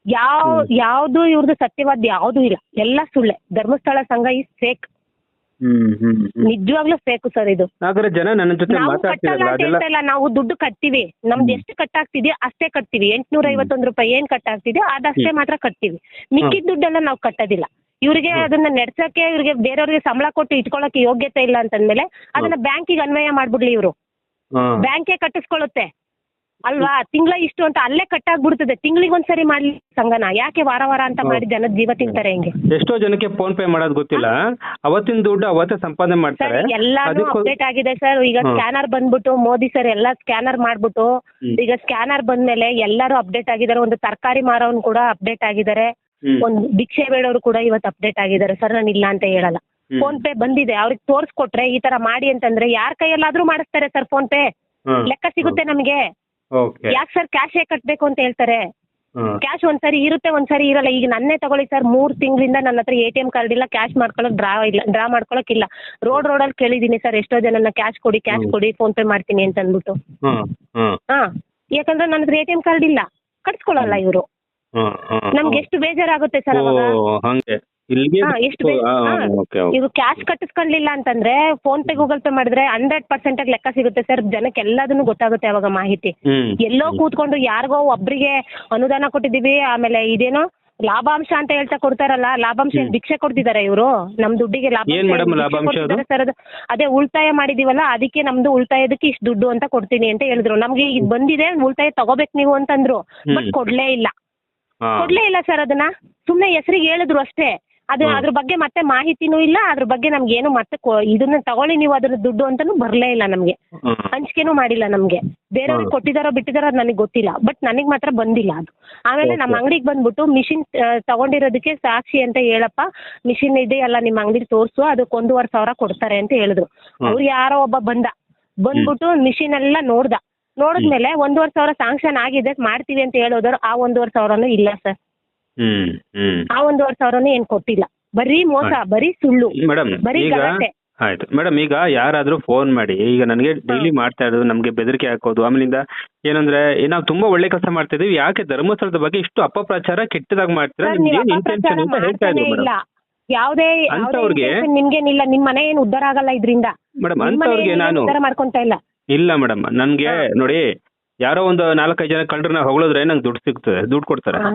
ಯಾವ ಯಾವ್ದು ಇವ್ರದ್ದು ಸತ್ಯವಾದ ಯಾವ್ದು ಇಲ್ಲ. ಎಲ್ಲ ಸುಳ್ಳೆ. ಧರ್ಮಸ್ಥಳ ಸಂಘ ಇಸ್ ಫೇಕ್ ನಿಜವಾಗ್ಲೂ ಫೇಕ್ ಸರ್ ಇದು. ಹಾಗಾದ್ರೆ ಜನ ನನ್ನ ಜೊತೆ ನಾವು ಕಟ್ಟಲ್ಲ ಮಾತಾಡ್ತಿರಲ್ಲ ಅಂತ ಅದೆಲ್ಲ ಹೇಳ್ತಾ ಇಲ್ಲ ನಾವು ದುಡ್ಡು ಕಟ್ತೀವಿ. ನಮ್ದು ಎಷ್ಟು ಕಟ್ಟಾಗ್ತಿದೆಯೋ ಅಷ್ಟೇ ಕಟ್ತೀವಿ. ಎಂಟ್ನೂರ ಐವತ್ತೊಂದು ರೂಪಾಯಿ ಏನ್ ಕಟ್ಟಾಗ್ತಿದೆಯೋ ಅದಷ್ಟೇ ಮಾತ್ರ ಕಟ್ತೀವಿ. ಮಿಕ್ಕಿದ ದುಡ್ಡೆಲ್ಲ ನಾವು ಕಟ್ಟೋದಿಲ್ಲ. ಇವ್ರಿಗೆ ಅದನ್ನ ನಡೆಸಕ್ಕೆ ಇವ್ರಿಗೆ ಬೇರೆಯವ್ರಿಗೆ ಸಂಬಳ ಕೊಟ್ಟು ಇಟ್ಕೊಳಕ್ಕೆ ಯೋಗ್ಯತೆ ಇಲ್ಲ ಅಂತಂದ್ಮೇಲೆ ಅದನ್ನ ಬ್ಯಾಂಕಿಗೆ ಅನ್ವಯ ಮಾಡ್ಬಿಡ್ಲಿ ಇವರು. ಬ್ಯಾಂಕೇ ಕಟ್ಟಿಸ್ಕೊಳ್ಳುತ್ತೆ. ಅಲ್ವಾ? ತಿಂಗಳ ಇಷ್ಟು ಅಂತ ಅಲ್ಲೇ ಕಟ್ಟಾಗ್ಬಿಡ್ತದೆ. ತಿಂಗಳಿಗೆ ಒಂದ್ಸರಿ ಮಾಡ್ಲಿ ಸಂಗನ ಯಾಕೆ ವಾರ ವಾರ ಅಂತ ಮಾಡಿ ಜನ ಜೀವ ತಿಂತಾರೆ ಹೆಂಗೆ? ಎಷ್ಟೋ ಜನಕ್ಕೆ ಫೋನ್ ಪೇ ಮಾಡೋದು ಗೊತ್ತಿಲ್ಲ. ಅವತ್ತಿನ ದುಡ್ಡು ಅವತ್ತೇ ಸಂಪಾದನೆ ಮಾಡ್ತಾರೆ. ಎಲ್ಲಾನು ಅಪ್ಡೇಟ್ ಆಗಿದೆ ಸರ್. ಈಗ ಸ್ಕ್ಯಾನರ್ ಬಂದ್ಬಿಟ್ಟು ಮೋದಿ ಸರ್ ಎಲ್ಲ ಸ್ಕ್ಯಾನರ್ ಮಾಡ್ಬಿಟ್ಟು ಈಗ ಸ್ಕ್ಯಾನರ್ ಬಂದ್ಮೇಲೆ ಎಲ್ಲರೂ ಅಪ್ಡೇಟ್ ಆಗಿದ್ದಾರೆ. ಒಂದು ತರಕಾರಿ ಮಾರೋನ್ ಕೂಡ ಅಪ್ಡೇಟ್ ಆಗಿದ್ದಾರೆ. ಒಂದು ಭಿಕ್ಷೆ ಬೇಡೋರು ಕೂಡ ಇವತ್ತು ಅಪ್ಡೇಟ್ ಆಗಿದ್ದಾರೆ. ಸರ್ ನಾನು ಇಲ್ಲ ಅಂತ ಹೇಳಲ್ಲ. ಫೋನ್ ಪೇ ಬಂದಿದೆ. ಅವ್ರಿಗೆ ತೋರ್ಸ್ಕೊಟ್ರೆ ಈ ತರ ಮಾಡಿ ಅಂತಂದ್ರೆ ಯಾರ ಕೈಯಲ್ಲಾದ್ರೂ ಮಾಡಿಸ್ತಾರೆ ಸರ್ ಫೋನ್ ಪೇ ಲೆಕ್ಕ ಸಿಗುತ್ತೆ ನಮ್ಗೆ. ಓಕೆ ಯಾಕೆ ಸರ್ ಕ್ಯಾಶೇ ಕಟ್ಬೇಕು ಅಂತ ಹೇಳ್ತಾರೆ. ಕ್ಯಾಶ್ ಒಂದ್ಸರಿ ಇರುತ್ತೆ ಒಂದ್ಸರಿ ಇರಲ್ಲ. ಈಗ ನನ್ನೇ ತಗೊಳ್ಳಿ ಸರ್ ಮೂರ್ ತಿಂಗಳಿಂದ ನನ್ನ ಹತ್ರ ಎ ಟಿ ಎಂ ಕಾರ್ಡ್ ಇಲ್ಲ ಕ್ಯಾಶ್ ಮಾಡ್ಕೊಳಕ್ ಡ್ರಾ ಇಲ್ಲ ಡ್ರಾ ಮಾಡ್ಕೊಳಕ್ ಇಲ್ಲ. ರೋಡ್ ರೋಡಲ್ಲಿ ಕೇಳಿದೀನಿ ಸರ್ ಎಷ್ಟೋ ಜನನ ಕ್ಯಾಶ್ ಕೊಡಿ ಕ್ಯಾಶ್ ಕೊಡಿ ಫೋನ್ ಪೇ ಮಾಡ್ತೀನಿ ಅಂತ ಅಂದ್ಬಿಟ್ಟು. ಹಾ ಯಾಕಂದ್ರೆ ನನ್ನ ಹತ್ರ ಎ ಟಿ ಎಂ ಕಾರ್ಡ್ ಇಲ್ಲ. ಕಟ್ಸ್ಕೊಳಲ್ಲ ಇವರು. ನಮ್ಗೆ ಎಷ್ಟು ಬೇಜಾರಾಗುತ್ತೆ ಸರ್ ಅವಾಗ? ಇಲ್ಲಿಗೆ ಎಷ್ಟು ಹಾ. ಓಕೆ ಓಕೆ ಇವು ಕ್ಯಾಶ್ ಕಟ್ಟಿಸ್ಕೊಳ್ಳಿಲ್ಲ ಅಂತಂದ್ರೆ ಫೋನ್ ಪೇ ಗೂಗಲ್ ಪೇ ಮಾಡಿದ್ರೆ ಹಂಡ್ರೆಡ್ ಪರ್ಸೆಂಟ್ ಲೆಕ್ಕ ಸಿಗುತ್ತೆ ಸರ್ ಜನಕ್ಕೆ ಎಲ್ಲದನ್ನು ಗೊತ್ತಾಗುತ್ತೆ ಅವಾಗ ಮಾಹಿತಿ. ಹ್ಮ್. ಎಲ್ಲೋ ಕೂತ್ಕೊಂಡು ಯಾರಿಗೋ ಒಬ್ರಿಗೆ ಅನುದಾನ ಕೊಟ್ಟಿದೀವಿ ಆಮೇಲೆ ಇದೇನೋ ಲಾಭಾಂಶ ಅಂತ ಹೇಳ್ತಾ ಕೊಡ್ತಾರಲ್ಲ ಲಾಭಾಂಶ ಏನ್ ಭಿಕ್ಷೆ ಕೊಡ್ತಿದಾರೆ ಇವರು? ನಮ್ ದುಡ್ಡಿಗೆ ಏನ್ madam ಲಾಭಾಂಶ ಅದು? ಸರ್ ಅದು? ಅದೇ ಉಳಿತಾಯ ಮಾಡಿದೀವಲ್ಲ ಅದಕ್ಕೆ ನಮ್ದು ಉಳಿತಾಯದಕ್ಕೆ ಇಷ್ಟು ದುಡ್ಡು ಅಂತ ಕೊಡ್ತೀನಿ ಅಂತ ಹೇಳಿದ್ರು. ನಮ್ಗೆ ಈಗ ಬಂದಿದೆ ಉಳಿತಾಯ ತಗೋಬೇಕು ನೀವು ಅಂತಂದ್ರು. But hmm. ಕೊಡ್ಲೇ ಇಲ್ಲ. ಹಾ. ಕೊಡ್ಲೇ ಇಲ್ಲ ಸರ್ ಅದನ್ನ. ಸುಮ್ನೆ ಹೆಸರಿಗೆ ಹೇಳಿದ್ರು ಅಷ್ಟೇ. ಅದು. ಅದ್ರ ಬಗ್ಗೆ ಮತ್ತೆ ಮಾಹಿತಿನೂ ಇಲ್ಲ ಅದ್ರ ಬಗ್ಗೆ ನಮ್ಗೆ ಏನು ಮತ್ತೆ ಕೊ- ಇದನ್ನ ತಗೊಳ್ಳಿ ನೀವು ಅದ್ರ ದುಡ್ಡು ಅಂತಾನು ಬರ್ಲೇ ಇಲ್ಲ ನಮ್ಗೆ. ಹಂಚಿಕೆನು ಮಾಡಿಲ್ಲ ನಮ್ಗೆ. ಬೇರೆಯವ್ರಿಗೆ. ಕೊಟ್ಟಿದಾರೋ ಬಿಟ್ಟಿದಾರೋ ಅದು ನನಗೆ ಗೊತ್ತಿಲ್ಲ. ಬಟ್ ನನಗೆ ಮಾತ್ರ ಬಂದಿಲ್ಲ ಅದು. ಆಮೇಲೆ ನಮ್ಮ. ಅಂಗಡಿಗೆ ಬಂದ್ಬಿಟ್ಟು ಮಿಷಿನ್ ತಗೊಂಡಿರೋದಕ್ಕೆ ಸಾಕ್ಷಿ ಅಂತ ಹೇಳಪ್ಪ ಮಿಷಿನ್ ಇದೆಯಲ್ಲ ನಿಮ್ಮ ಅಂಗಡಿ ತೋರಿಸು ಅದಕ್ಕೆ ಒಂದೂವರೆ ಸಾವಿರ ಕೊಡ್ತಾರೆ ಅಂತ ಹೇಳಿದ್ರು. ಅವ್ರು ಯಾರೋ ಒಬ್ಬ ಬಂದ. ಬಂದ್ಬಿಟ್ಟು ಮಿಷಿನ್ ಎಲ್ಲ ನೋಡ್ದ. ನೋಡಿದ್ಮೇಲೆ ಒಂದೂವರೆ ಸಾವಿರ ಸಾಂಕ್ಷನ್ ಆಗಿದೆ ಮಾಡ್ತೀವಿ ಅಂತ ಹೇಳೋದ್ರು ಆ ಒಂದೂವರೆ ಸಾವಿರನೂ ಇಲ್ಲ ಸರ್. ಹ್ಮ್ ಹ್ಮ್. ಆ ಒಂದೂವರೆ ಸಾವಿರನೂ ಏನ್ ಕೊಟ್ಟಿಲ್ಲ. ಬರೀ ಮೋಸ. ಬರೀ ಸುಳ್ಳು. ಮೇಡಮ್ ಬರೀ ಈಗ ಗಲಾಟೆ. ಆಯ್ತು. ಮೇಡಮ್ ಈಗ ಯಾರಾದ್ರೂ ಫೋನ್ ಮಾಡಿ ಈಗ ನನಗೆ ಡೈಲಿ ಮಾಡ್ತಾ ಇರೋದು ನಮ್ಗೆ ಬೆದರಿಕೆ ಹಾಕೋದು ಆಮೇಲಿಂದ ಏನಂದ್ರೆ ಏ, ನಾವು ತುಂಬಾ ಒಳ್ಳೆ ಕೆಲಸ ಮಾಡ್ತಾ ಇದೀವಿ ಯಾಕೆ ಧರ್ಮಸ್ಥಳದ ಬಗ್ಗೆ ಇಷ್ಟು ಅಪಪ್ರಚಾರ ಕೆಟ್ಟದಾಗ ಮಾಡ್ತೀರಾ? ಸರ್, ನಿಮ್ಗೆ ನೀವು ಏನ್ ಅಪಪ್ರಚಾರ ಇಂಟೆನ್ಷನ್ ಅಂತ ಹೇಳ್ತಾ ಮಾಡ್ತಾನೆ ಇದ್ರು ಇಲ್ಲ. ಮೇಡಮ್ ಯಾವುದೇ ಅಂಥವ್ರಿಗೆ- ನಿಮ್ಗೇನಿಲ್ಲ ನಿಮ್ ಮನೆ ಏನು ಉದ್ಧಾರ ಆಗಲ್ಲ ಇದ್ರಿಂದ. ಮೇಡಮ್ ಅಂತವ್ರಿಗೆ ನಾನು ಉದ್ಧಾರ ಮಾಡ್ಕೊಂತ ಇಲ್ಲ. ಇಲ್ಲ ಮೇಡಮ್. ನನ್ಗೆ ನೋಡಿ ಯಾರೋ ಒಂದು ನಾಲ್ಕೈದು ಜನ ಕಳ್ಳರನ್ನ ಹೊಗಳಿದ್ರೆ ನಂಗೆ ದುಡ್ಡು ಸಿಗ್ತದೆ ದುಡ್ಡು ಕೊಡ್ತಾರೆ. ಹಾ,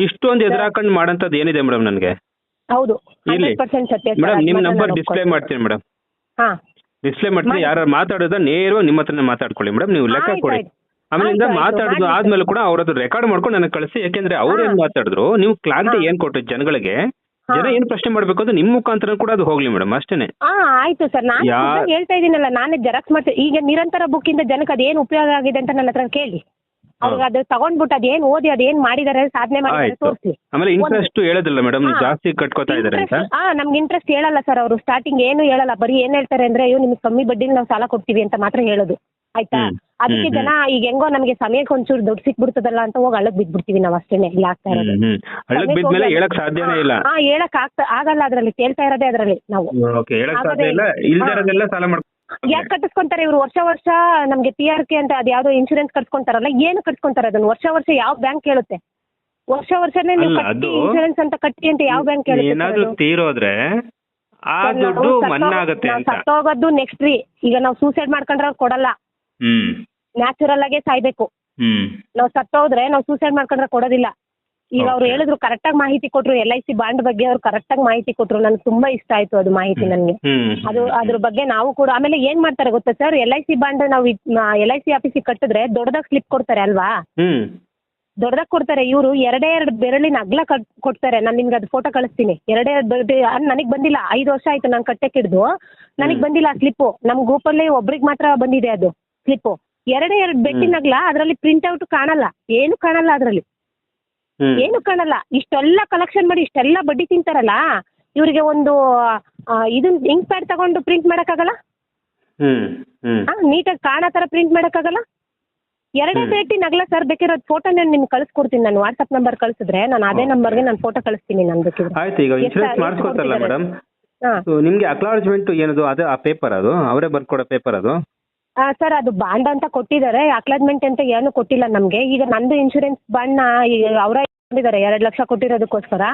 ಇಷ್ಟೊಂದು ಎದುರಾಕೊಂಡು ಮಾಡಂತದ್ದು ಏನಿದೆ ಮೇಡಮ್ ನನಗೆ? ಹೌದು. ಇಲ್ಲಿ. ಮೇಡಮ್ ನಿಮ್ಮ ನಿಮ್ ನಂಬರ್ ಡಿಸ್ಪ್ಲೇ ಮಾಡ್ತೀನಿ ಮೇಡಮ್. ಹಾ. ಡಿಸ್ಪ್ಲೇ ಮಾಡ್ತೀನಿ. ಮಾಡಿ. ಯಾರು ಮಾತಾಡೋದ ನೇರವಾಗಿ ನಿಮ್ಮ ಹತ್ರನೇ ಮಾತಾಡ್ಕೊಳ್ಳಿ ಮೇಡಮ್. ನೀವು ಲೆಕ್ಕ ಕೊಡಿ. ಆಮೇಲೆ ಆಮೇಲಿಂದ ಮಾಡಿ ಆದ್ಮೇಲೆ ಕೂಡ ಅವ್ರದ್ದು ರೆಕಾರ್ಡ್ ಮಾಡ್ಕೊಂಡು ನನಗೆ ಕಳಿಸಿ. ಯಾಕೆಂದ್ರೆ ಅವ್ರು ಏನ್ ಮಾತಾಡಿದ್ರು ನೀವು ಕ್ಲಾಂತಿ. ಏನ್ ಕೊಟ್ರಿ ಜನಗಳಿಗೆ ಜನ ಏನ್ ಪ್ರಶ್ನೆ ಮಾಡ್ಬೇಕು ಅದು ನಿಮ್ ಮುಖಾಂತರ ಕೂಡ ಅದು ಹೋಗ್ಲಿ ಮೇಡಮ್ ಅಷ್ಟೇನೆ. ಆಯ್ತು ಸರ್. ನಾನು ಹೇಳ್ತಾ ಇದೀನಲ್ಲ ನಾನೇ ಜೆರಾಕ್ಸ್ ಮಾಡ್ತೀನಿ ಈಗ ನಿರಂತರ ಬುಕ್ ಇಂದ ಜನಕ್ಕೆ ಅದೇನು ಉಪಯೋಗ ಆಗಿದೆ ಅಂತ ನನ್ನ ಹತ್ರ ಕೇಳಿ. ಅವ್ರಿಗೆ ಅದು ತಗೊಂಡ್ಬಿಟ್ಟು ಅದೇನ್ ಓದಿ ಅದೇನ್ ಮಾಡಿದಾರೆ ಸಾಧನೆ ಮಾಡಿದಾರೆ ಆಯ್ತು. ತೋರಿಸ್ಲಿ ಆಮೇಲೆ ಇಂಟ್ರೆಸ್ಟ್ ಹೇಳೋದಿಲ್ಲ ಮೇಡಮ್ ಹಾ. ಜಾಸ್ತಿ ಕಟ್ಕೋತಾ ಇದಾರೆ ಅಂತ? ಹಾ ನಮ್ಗೆ ಇಂಟ್ರೆಸ್ಟ್ ಹೇಳಲ್ಲ ಸರ್ ಅವರು. ಸ್ಟಾರ್ಟಿಂಗ್ ಏನು ಹೇಳಲ್ಲ. ಬರೀ ಏನ್ ಹೇಳ್ತಾರೆ ಅಂದ್ರೆ ಅಯ್ಯೋ ನಿಮ್ಗೆ ಕಮ್ಮಿ ಬಡ್ಡಿಲಿ ನಾವು ಸಾಲ ಕೊಡ್ತೀವಿ ಅಂತ ಮಾತ್ರ ಹೇಳೋದು. ಆಯ್ತಾ? ಹ್ಮ್. ಅದಕ್ಕೆ ಹ್ಮ್, ಜನ ಈಗ ಹೆಂಗೋ ನಮಗೆ ಸಮಯಕ್ಕೆ ಒಂಚೂರು ದುಡ್ಡು ಸಿಕ್ಬಿಡ್ತದಲ್ಲ ಅಂತ ಹೋಗಿ ಅಳ್ಳಕ್ ಬಿದ್ಬಿಡ್ತೀವಿ ನಾವು ಅಷ್ಟೇನೆ. ಇಲ್ಲ ಆಗ್ತಾ ಇರೋದು. ಹ್ಮ್. ಹಳ್ಳಕ್ ಬಿದ್ಮೇಲೆ ಹೇಳಕ್ ಸಾಧ್ಯನೇ ಇಲ್ಲ. ಹಾ ಹೇಳಕ್ ಆಗ್ತಾ ಆಗಲ್ಲ ಅದ್ರಲ್ಲಿ. ಕೇಳ್ತಾ ಇರೋದೇ ಅದ್ರಲ್ಲಿ ನಾವು. ಓಕೆ ಹೇಳಕ್ ಸಾಧ್ಯ ಇಲ್ಲ. ಸಾಲ ಮಾಡ್ಕೊ ಯಾಕೆ ಕಟ್ಟಿಸ್ಕೊಂತಾರೆ ಇವ್ರು? ವರ್ಷ ವರ್ಷ ನಮ್ಗೆ ಪಿ ಆರ್ ಕೆ ಅಂತ ಅದ್ ಯಾವ್ದೋ ಇನ್ಶೂರೆನ್ಸ್ ಕಟ್ಸ್ಕೊಂತಾರಲ್ಲ ಏನು ಕಟ್ಸ್ಕೊಂತಾರೆ ಅದನ್ನ? ವರ್ಷ ವರ್ಷ ಯಾವ ಬ್ಯಾಂಕ್ ಕೇಳುತ್ತೆ? ವರ್ಷ ವರ್ಷನೇ ನೀವು ಅಲ್ಲ, ಕಟ್ಟಿ ಅದು- ಇನ್ಶೂರೆನ್ಸ್ ಅಂತ ಕಟ್ಟಿ ಅಂತ ಯಾವ ಬ್ಯಾಂಕ್ ಕೇಳುತ್ತೆ sir ಏನಾದ್ರೂ ಅದು? ತೀರೋದ್ರೆ ಆ ಸರ್, ನಾವು ದುಡ್ಡು ಸತ್ತೋ- ಮನ್ನಾ ನಾವು ಅಂತ. ಸತ್ತೋಗೋದು ನೆಕ್ಸ್ಟ್ ರೀ. ಈಗ ನಾವು ಸೂಸೈಡ್ ಮಾಡ್ಕೊಂಡ್ರೆ ಅವ್ರು ಕೊಡಲ್ಲ. ಹ್ಮ್. ನ್ಯಾಚುರಲ್ ಆಗೇ ಸಾಯ್ಬೇಕು. ಹ್ಮ್. ನಾವು ಸತ್ತೋದ್ರೆ ನಾವು ಸೂಸೈಡ್ ಮಾಡ್ಕೊಂಡ್ರೆ ಕೊಡೋದಿಲ್ಲ. ಈಗ ಅವ್ರು Okay. ಹೇಳಿದ್ರು ಕರೆಕ್ಟಾಗಿ ಮಾಹಿತಿ ಕೊಟ್ರು ಎಲ್ ಐ ಸಿ ಬಾಂಡ್ ಬಗ್ಗೆ ಅವ್ರು ಕರೆಕ್ಟ್ ಆಗಿ ಮಾಹಿತಿ ಕೊಟ್ರು ನನ್ಗೆ ತುಂಬಾ ಇಷ್ಟ ಆಯ್ತು ಅದು ಮಾಹಿತಿ ನನಗೆ. ಹ್ಮ್. ಅದು ಅದ್ರ ಬಗ್ಗೆ ನಾವು ಕೂಡ ಆಮೇಲೆ ಏನ್ ಮಾಡ್ತಾರೆ ಗೊತ್ತಾ sir L I C bond ನಾವು ಎಲ್ ಐ ಸಿ ಆಫೀಸಿಗೆ ಕಟ್ಟಿದ್ರೆ ದೊಡ್ಡದಾಗ ಸ್ಲಿಪ್ ಕೊಡ್ತಾರೆ ಅಲ್ವಾ? ಹ್ಮ್. ದೊಡ್ಡದಾಗಿ ಕೊಡ್ತಾರೆ ಇವರು ಎರಡೇ ಎರಡು ಬೆರಳಿನ ಅಗ್ಲ ಕಟ್ ಕೊಡ್ತಾರೆ. ನಾನು ನಿಮ್ಗೆ ಅದು ಫೋಟೋ ಕಳಿಸ್ತೀನಿ. ಎರಡೇ ಎರಡು ನನಗೆ ಬಂದಿಲ್ಲ. ಐದು ವರ್ಷ ಆಯ್ತು ನಾನು ಕಟ್ಟಕ್ಕೆ ಹಿಡಿದು ನನಗೆ ಬಂದಿಲ್ಲ ಸ್ಲಿಪ್ಪು ನಮ್ಮ ಗ್ರೂಪಲ್ಲಿ ಒಬ್ರಿಗೆ ಮಾತ್ರ ಬಂದಿದೆ ಅದು ಸ್ಲಿಪ್ಪು ಎರಡೇ ಎರಡು ಬೆಟ್ಟಿನ ಅಗ್ಲ ಅದರಲ್ಲಿ ಪ್ರಿಂಟ್ ಔಟ್ ಕಾಣಲ್ಲ. ಏನು ಕಾಣಲ್ಲ ಅದರಲ್ಲಿ. ಏನು ಕಾಣಲ್ಲ. ಇಷ್ಟೆಲ್ಲ ಕಲೆಕ್ಷನ್ ಮಾಡಿ ಇಷ್ಟೆಲ್ಲ ಬಡ್ಡಿ ತಿಂತಾರಲ್ಲ ಇವರಿಗೆ ಒಂದು ಇದನ್ನ ಇದನ್ ಇಂಕ್ ಪ್ಯಾಡ್ ತಗೊಂಡು ಪ್ರಿಂಟ್ ಮಾಡಕ್ಕಾಗಲ್ಲ? ನೀಟಾಗಿ ಕಾಣೋ ತರ ಪ್ರಿಂಟ್ ಮಾಡಕ್ಕಾಗಲ್ಲ? ಎರಡೇ ಸೇಟಿ ನಗಲ ಸರ್ ಬೇಕಿರೋ ಫೋಟೋ ನಾನು ನಿಮ್ಗೆ ಕಳಿಸ್ಕೊಡ್ತೀನಿ. ನಾನು ವಾಟ್ಸಪ್ ನಂಬರ್ ಕಳಿಸಿದ್ರೆ ನಾನು ಅದೇ. ನಂಬರ್ಗೆ ನಾನು ಫೋಟೋ ಕಳಿಸ್ತೀನಿ ನಾನು ಬೇಕಿದ್ರೆ. ಆಯ್ತು ಈಗ ಇನ್ಶೂರೆನ್ಸ್ ಮಾಡಿಸ್ಕೊತಾರಲ್ಲ? ಮೇಡಮ್ ನಿಮ್ಗೆ ಅಕ್ಲಾರ್ಜ್ಮೆಂಟ್ ಏನದು? ಅದೇ ಆ ಪೇಪರ್ ಅದು? ಅವರೇ ಬರ್ಕೊಡೋ ಪೇಪರ್ ಅದು? ಸರ್ ಅದು ಬಾಂಡ್ ಅಂತ ಕೊಟ್ಟಿದ್ದಾರೆ. ಅಕ್ಲಾಜ್ಮೆಂಟ್ ಅಂತ ಏನು ಕೊಟ್ಟಿಲ್ಲ ನಮಗೆ. ಈಗ ನಂದು ಇನ್ಶೂರೆನ್ಸ್ ಬಾಂಡ್ ಈಗ ಅವರ ಇಟ್ಕೊಂಡಿದ್ದಾರೆ. ಎರಡು ಲಕ್ಷ ಕೊಟ್ಟಿರೋದಕ್ಕೋಸ್ಕರ.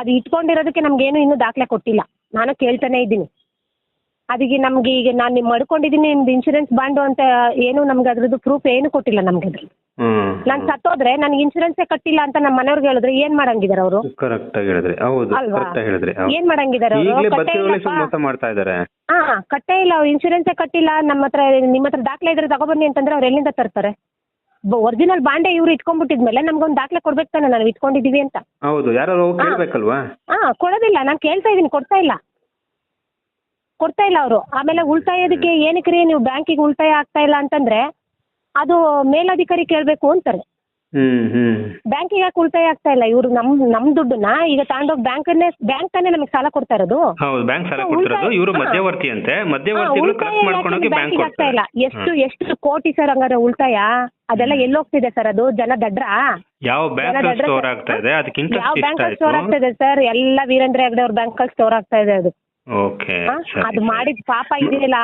ಅದು ಇಟ್ಕೊಂಡಿರೋದಕ್ಕೆ ನಮ್ಗೇನು ಇನ್ನೂ ದಾಖಲೆ ಕೊಟ್ಟಿಲ್ಲ. ನಾನು ಕೇಳ್ತಾನೆ ಇದ್ದೀನಿ. ಅದಕ್ಕೆ ನಮ್ಗೆ ಈಗ ನಾನು ನಿಮ್ ಮಡ್ಕೊಂಡಿದ್ದೀನಿ ನಿಮ್ದು ಇನ್ಶೂರೆನ್ಸ್ ಬಾಂಡು ಅಂತ ಏನು ನಮ್ಗೆ ಅದ್ರದ್ದು ಪ್ರೂಫ್ ಏನು ಕೊಟ್ಟಿಲ್ಲ ನಮ್ಗೆ ಅದ್ರ ಹ್ಮ್ ನಾನು ಸತ್ತೋದ್ರೆ ನನ್ಗೆ ಇನ್ಶೂರೆನ್ಸೇ ಕಟ್ಟಿಲ್ಲ ಅಂತ ನಮ್ಮ ಮನೆಯವ್ರಿಗೆ ಹೇಳಿದ್ರೆ ಏನ್ ಮಾಡಂಗಿದಾರೆ ಅವರು? ಕರೆಕ್ಟ್ ಆಗಿ ಹೇಳಿದ್ರಿ. ಹೌದು ಅಲ್ವಾ? ಕರೆಕ್ಟ್ ಆಗಿ ಹೇಳಿದ್ರಿ. ಹೌದು. ಏನ್ ಮಾಡಂಗಿದಾರೆ ಈಗಲೇ ಅವರು ಕಟ್ಟೇ ಬರ್ತಿರೋಲೆ ಇಲ್ಲಪ್ಪ. ಮೋಸ ಮಾಡ್ತಾ ಇದಾರೆ. ಹಾ ಕಟ್ಟೇ ಇಲ್ಲ ಅವ್ರು ಇನ್ಶೂರೆನ್ಸೇ ಕಟ್ಟಿಲ್ಲ ನಮ್ಮ ಹತ್ರ ನಿಮ್ಮ ಹತ್ರ ದಾಖಲೆ ಇದ್ರೆ ತಗೊಬನ್ನಿ ಅಂತಂದ್ರೆ ಅವ್ರು ಎಲ್ಲಿಂದ ತರ್ತಾರೆ? ಒರಿಜಿನಲ್ ಬಾಂಡೆ ಇವ್ರು ಇಟ್ಕೊಂಡ್ಬಿಟ್ಟಿದ್ಮೇಲೆ ಒಂದು ದಾಖಲೆ ಕೊಡ್ಬೇಕು ತಾನೆ ನಾವು ಇಟ್ಕೊಂಡಿದೀವಿ ಅಂತ. ಹೌದು ಯಾರು ಹಾ. ಕೇಳ್ಬೇಕಲ್ವಾ? ಹಾ ಕೊಡೋದಿಲ್ಲ ನಾನು ಕೇಳ್ತಾ ಇದ್ದೀನಿ ಕೊಡ್ತಾ ಇಲ್ಲ. ಕೊಡ್ತಾ ಇಲ್ಲ ಅವರು. ಆಮೇಲೆ ಉಳಿತಾಯದಕ್ಕೆ ಏನಕ್ಕೆ ರೀ ನೀವು ಬ್ಯಾಂಕಿಗೆ ಉಳಿತಾಯ ಆಗ್ತಾ ಇಲ್ಲ ಅಂತಂದ್ರೆ ಅದು ಮೇಲಧಿಕಾರಿ ಕೇಳಬೇಕು ಅಂತಾರೆ. ಹ್ಮ್ ಹ್ಮ್. ಬ್ಯಾಂಕಿಗೆ ಯಾಕೆ ಉಳಿತಾಯ ಆಗ್ತಾ ಇಲ್ಲ? ಇವರು ನಮ್ ನಮ್ ದುಡ್ಡನ್ನ ಈಗ ತಗೊಂಡೋಗಿ ಬ್ಯಾಂಕನ್ನೇ ಬ್ಯಾಂಕ್ ತಾನೇ ನಮಗೆ ಸಾಲ ಕೊಡ್ತಾ ಇರೋದು. ಹೌದು ಬ್ಯಾಂಕ್ ಸಾಲ ಕೊಡ್ತಿರೋದು. ಇವರು ಮಧ್ಯವರ್ತಿ ಅಂತೆ. ಮಧ್ಯವರ್ತಿಗಳು ಉಳಿತಾಯ ಕರೆಕ್ಟ್ ಮಾಡ್ಕೊಂಡೋಗಿ ಬ್ಯಾಂಕ್ ಬ್ಯಾಂಕಿಗೆ ಆಗ್ತಾ ಇಲ್ಲ? ಎಷ್ಟು ಎಷ್ಟು ಕೋಟಿ ಸರ್ ಹಂಗಾರೆ ಉಳಿತಾಯ ಅದೆಲ್ಲ ಎಲ್ಲೋಗ್ತಿದೆ ಸರ್ ಅದು? ಜನ ದಡ್ರ? ಯಾವ ಬ್ಯಾಂಕ್ ಸ್ಟೋರ್ ಆಗ್ತಾ ಇದೆ? ಅದಕ್ಕೆ ಯಾವ ಬ್ಯಾಂಕ್ ಸ್ಟೋರ್ ಆಗ್ತಾ ಇದೆ ಸರ್? ಎಲ್ಲ ವೀರೇಂದ್ರ ಹೆಗ್ಡೆ ಅವ್ರ ಬ್ಯಾಂಕ್ ಸ್ಟೋರ್ ಆಗ್ತಾ ಇದೆ ಅದು. ಓಕೆ? ಅದು ಮಾಡಿದ ಪಾಪ ಇದೆಯಲ್ಲ?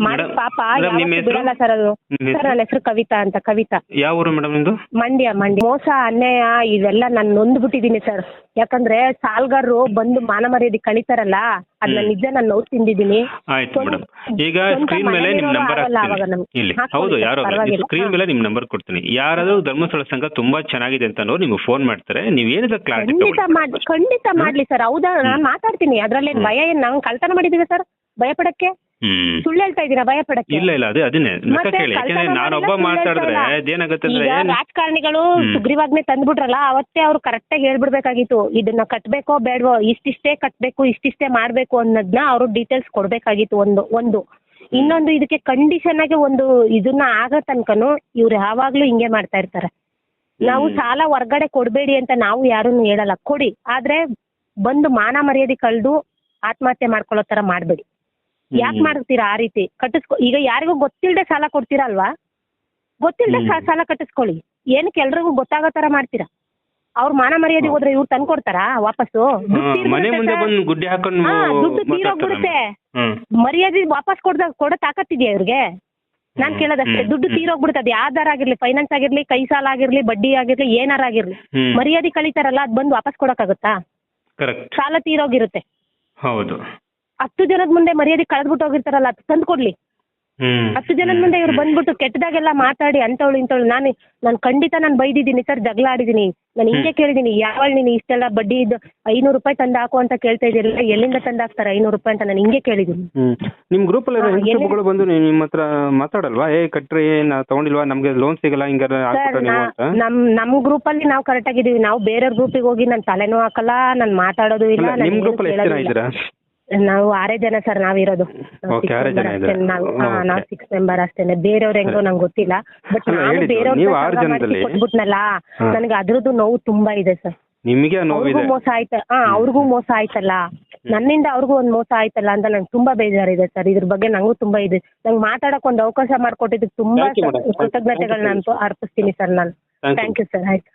ಮಾಡಿದ ಪಾಪ ಮೇಡಮ್, ನಿಮ್ಮ ಯಾವತ್ತೂ ಹೆಸರು? ಬಿಡಲ್ಲ ಸರ್ ಅದು. ನಿಮ್ಮ ಸರ್ ಹೆಸರು? ನನ್ನ ಹೆಸರು ಕವಿತಾ ಅಂತ ಕವಿತಾ. ಯಾವ ಊರು ಮೇಡಮ್ ನಿಮ್ದು? ಮಂಡ್ಯ ಮಂಡ್ಯ. ಮೋಸ ಅನ್ಯಾಯ ಇವೆಲ್ಲ ನಾನು ನೊಂದ್ಬಿಟ್ಟಿದ್ದೀನಿ ಸರ್ ಯಾಕಂದ್ರೆ ಸಾಲ್ಗಾರರು ಬಂದು ಮಾನ ಮರ್ಯಾದೆ ಕಳಿತಾರಲ್ಲ? ಅದನ್ನ ನಿಜ ನಾನು ನೋವು ತಿಂದಿದ್ದೀನಿ. ಆಯ್ತು ಮೇಡಮ್. ಈಗ ಸ್ಕ್ರೀನ್ ಮೇಲೆ ನಿಮ್ ನಂಬರ್ ಇಲ್ಲಿ. ಹೌದು ಯಾರೋ. ಸ್ಕ್ರೀನ್ ಮೇಲೆ ನಿಮ್ ನಂಬರ್ ಕೊಡ್ತೀನಿ. ಯಾರಾದ್ರೂ ಧರ್ಮಸ್ಥಳ ಸಂಘ ತುಂಬಾ ಚೆನ್ನಾಗಿದೆ ಅಂತ ಅನ್ನೋರು ನಿಮ್ಗೆ ಫೋನ್ ಮಾಡ್ತಾರೆ. ನೀವ್ ಏನಿದೆ ಕ್ಲಾರಿಟಿ ಖಂಡಿತ ಮಾಡಿ ಖಂಡಿತ ಮಾಡ್ಲಿ ಸರ್. ಹೌದಾ? ನಾನು ಮಾತಾಡ್ತೀನಿ. ಅದ್ರಲ್ಲಿ ಭಯ ಏನ್? ನಾವು ಕಳ್ತನ ಮಾಡಿದೀವಿ ಸರ್? ಭಯ ಪಡಕ್ಕೆ ಹ್ಮ್. ಸುಳ್ಳು ಹೇಳ್ತಾ ಇದ್ದೀರಾ? ಭಯ ಪಡಕ್ಕೆ ಇಲ್ಲ ಇಲ್ಲ ಅದೇ ಅದನ್ನೇ. ಲೆಕ್ಕ ಮತ್ತೆ ಕೇಳಿ. ಯಾಕಂದ್ರೆ ಕಳ್ತನ ನಾನೊಬ್ಬ ಮಾಡಿಲ್ಲ, ಮಾತಾಡಿದ್ರೆ ಹೇಳ್ತಾ ಅದೇನಾಗುತ್ತೆ ಅಂದ್ರೆ ಈಗ ಏನ್ ರಾಜಕಾರಣಿಗಳು ಹ್ಮ್. ಸುಗ್ರೀವಾಜ್ಞೆ ತಂದ್ಬಿಟ್ರಲ್ಲ ಅವತ್ತೇ ಅವ್ರು ಕರೆಕ್ಟ್ ಆಗಿ ಹೇಳ್ಬಿಡ್ಬೇಕಾಗಿತ್ತು ಇದನ್ನ ಕಟ್ಬೇಕೋ ಬೇಡವೋ ಇಷ್ಟಿಷ್ಟೇ ಕಟ್ಬೇಕು ಇಷ್ಟಿಷ್ಟೇ ಮಾಡ್ಬೇಕು ಅನ್ನೋದನ್ನ ಅವರು ಡೀಟೇಲ್ಸ್ ಕೊಡ್ಬೇಕಾಗಿತ್ತು ಒಂದು ಒಂದು. ಇನ್ನೊಂದು ಇದಕ್ಕೆ ಕಂಡೀಷನ್ ಆಗಿ ಒಂದು ಇದನ್ನ ಆಗೋ ತನಕನು ಇವ್ರು ಯಾವಾಗ್ಲೂ ಹಿಂಗೆ ಮಾಡ್ತಾ ಇರ್ತಾರೆ. ನಾವು ಹ್ಮ್. ಸಾಲ ಹೊರ್ಗಡೆ ಕೊಡ್ಬೇಡಿ ಅಂತ ನಾವು ಯಾರನ್ನು ಹೇಳಲ್ಲ. ಕೊಡಿ ಆದ್ರೆ ಬಂದು ಮಾನ ಮರ್ಯಾದೆ ಕಳ್ದು ಆತ್ಮಹತ್ಯೆ ಮಾಡ್ಕೊಳ್ಳೋ ತರ ಮಾಡ್ಬೇಡಿ. ಯಾಕೆ ಮಾಡ್ತೀರಾ ಆ ರೀತಿ? ಕಟ್ಟಿಸ್ಕೊ ಈಗ ಯಾರಿಗೂ ಗೊತ್ತಿಲ್ಲದೆ ಸಾಲ ಕೊಡ್ತೀರಾ ಅಲ್ವಾ ಗೊತ್ತಿಲ್ಲದೆ ಸಾಲ ಕಟ್ಟಿಸ್ಕೊಳ್ಳಿ. ಏನಕ್ಕೆ ಎಲ್ರಿಗೂ ಗೊತ್ತಾಗೋ ತರ ಮಾಡ್ತೀರಾ? ಅವ್ರ ಮಾನ ಮರ್ಯಾದೆ ಹೋದ್ರೆ ಇವ್ರು ತಂದು ಕೊಡ್ತಾರಾ ವಾಪಸ್ಸು ದುಡ್ಡು ತೀರೋಗ್ಬಿಡುತ್ತೆ. ಮರ್ಯಾದೆ ವಾಪಸ್ ಕೊಡ್ದ ಕೊಡೋ ತಾಕತ್ತಿದ್ಯಾ ಇವ್ರಿಗೆ? ನಾನ್ ಕೇಳೋದಷ್ಟೇ. ದುಡ್ಡು. ತೀರೋಗ್ಬಿಡುತ್ತೆ. ಅದು ಯಾವ್ದಾರ ಆಗಿರ್ಲಿ ಫೈನಾನ್ಸ್ ಆಗಿರ್ಲಿ ಕೈ ಸಾಲ ಆಗಿರ್ಲಿ ಬಡ್ಡಿ ಆಗಿರ್ಲಿ ಏನಾರ ಆಗಿರ್ಲಿ. ಮರ್ಯಾದೆ ಕಳೀತಾರಲ್ಲ ಅದ್ ಬಂದು ವಾಪಸ್ ಕೊಡಕ್ಕಾಗುತ್ತಾ? ಸಾಲ ತೀರೋಗಿರುತ್ತೆ. ಹೌದು. ಹತ್ತು ಜನದ ಮುಂದೆ ಮರ್ಯಾದೆ ಕಳೆದ್ಬಿಟ್ಟು ಹೋಗಿರ್ತಾರಲ್ಲ ಅದು ತಂದು ಕೊಡ್ಲಿ. ಹತ್ತು ಜನದ ಮುಂದೆ ಇವ್ರು ಬಂದ್ಬಿಟ್ಟು ಕೆಟ್ಟದಾಗೆಲ್ಲ ಮಾತಾಡಿ ಅಂತವಳು ಇಂತವಳು ನಾನು ನಾನು ಖಂಡಿತ ನಾನು ಬೈದಿದ್ದೀನಿ ಸರ್ ಜಗಳ ಆಡಿದ್ದೀನಿ. ನಾನು ಹಿಂಗೆ ಕೇಳಿದ್ದೀನಿ ಯಾವಾಗ ನೀನು ಇಷ್ಟೆಲ್ಲ ಬಡ್ಡಿ ಇದು ಐನೂರು ರೂಪಾಯಿ ತಂದು ಹಾಕು ಅಂತ ಕೇಳ್ತಾ ಇದ್ದೀರಲ್ಲ ಎಲ್ಲಿಂದ ತಂದು ಹಾಕ್ತಾರೆ ಐನೂರು ರೂಪಾಯಿ ಅಂತ ನಾನು ಹಿಂಗೆ ಕೇಳಿದ್ದೀನಿ. ನಿಮ್ಮ ನಿಮ್ ಗ್ರೂಪ್ ಅಲ್ಲಿ ಬಂದು ನೀವ್ ನಿಮ್ಮ ಹತ್ರ ಮಾತಾಡಲ್ವಾ? ಏ ಕಟ್ರಿ ನಾ ತಗೊಂಡಿಲ್ವಾ? ನಮ್ಗೆ ಲೋನ್ ಸಿಗಲ್ಲ ಹಿಂಗ ನಮ್ ನಮ್ ಗ್ರೂಪ್ ಅಲ್ಲಿ ನಾವು ಕರೆಕ್ಟ್ ಆಗಿದೀವಿ ನಾವು ಬೇರೆ ಗ್ರೂಪಿಗೆ ಹೋಗಿ ನಾನು ತಲೆನೂ ಹಾಕಲ್ಲ ನಾನು ಮಾತಾಡೋದು ಇಲ್ಲ ನಿಮ್ ಗ್ರೂಪ್ ಅಲ್ಲಿ ನಾವು ಆರೇ ಜನ ಸರ್ ನಾವಿರೋದು. ನಾವು Okay, six ಆರೇ ಜನ member ಇದ್ದಾರೆ. ಅಷ್ಟೇನೆ ನಾವು ಹಾ, Okay. ನಾವು ಸಿಕ್ಸ್ ಮೆಂಬರ್ ಅಷ್ಟೇನೆ ಬೇರೆಯವ್ರ ಹೆಂಗೋ ನಂಗೆ ಗೊತ್ತಿಲ್ಲ. ಬಟ್ ಅಲ್ಲ, ನಾನು ಹೇಳಿದ್ದು, ಬೇರೆಯವ್ರ ನೀವು ಆರು ಜನದಲ್ಲಿ- ಕೊಟ್ಬಿಟ್ನಲ್ಲ ಹಾ. ನನಗೆ ಅದ್ರದ್ದು ನೋವು ತುಂಬಾ ಇದೆ ಸರ್ ನಿಮಗೆ ಅವ್ರಿಗೂ ನೋವಿದೆ ಮೋಸ ಆಯ್ತ ಹಾ ಅವ್ರಿಗೂ ಮೋಸ ಆಯ್ತಲ್ಲ? ನನ್ನಿಂದ ಅವ್ರಿಗೂ ಒಂದ್ ಮೋಸ ಆಯ್ತಲ್ಲ ಅಂತ ನಂಗೆ ತುಂಬಾ ಬೇಜಾರಿದೆ ಸರ್ ಇದ್ರ ಬಗ್ಗೆ ನಂಗೂ ತುಂಬಾ ಇದೆ. ನಂಗೆ ಮಾತಾಡಕ್ ಒಂದ್ ಅವಕಾಶ ಮಾಡ್ಕೊಟ್ಟಿದ್ದಕ್ಕೆ ತುಂಬಾ Thank you, madam. ಕೃತಜ್ಞತೆಗಳನ್ನ ಅರ್ಪಿಸ್ತೀನಿ ಸರ್ ನಾನು. Thank you. Thank you sir ಆಯ್ತು.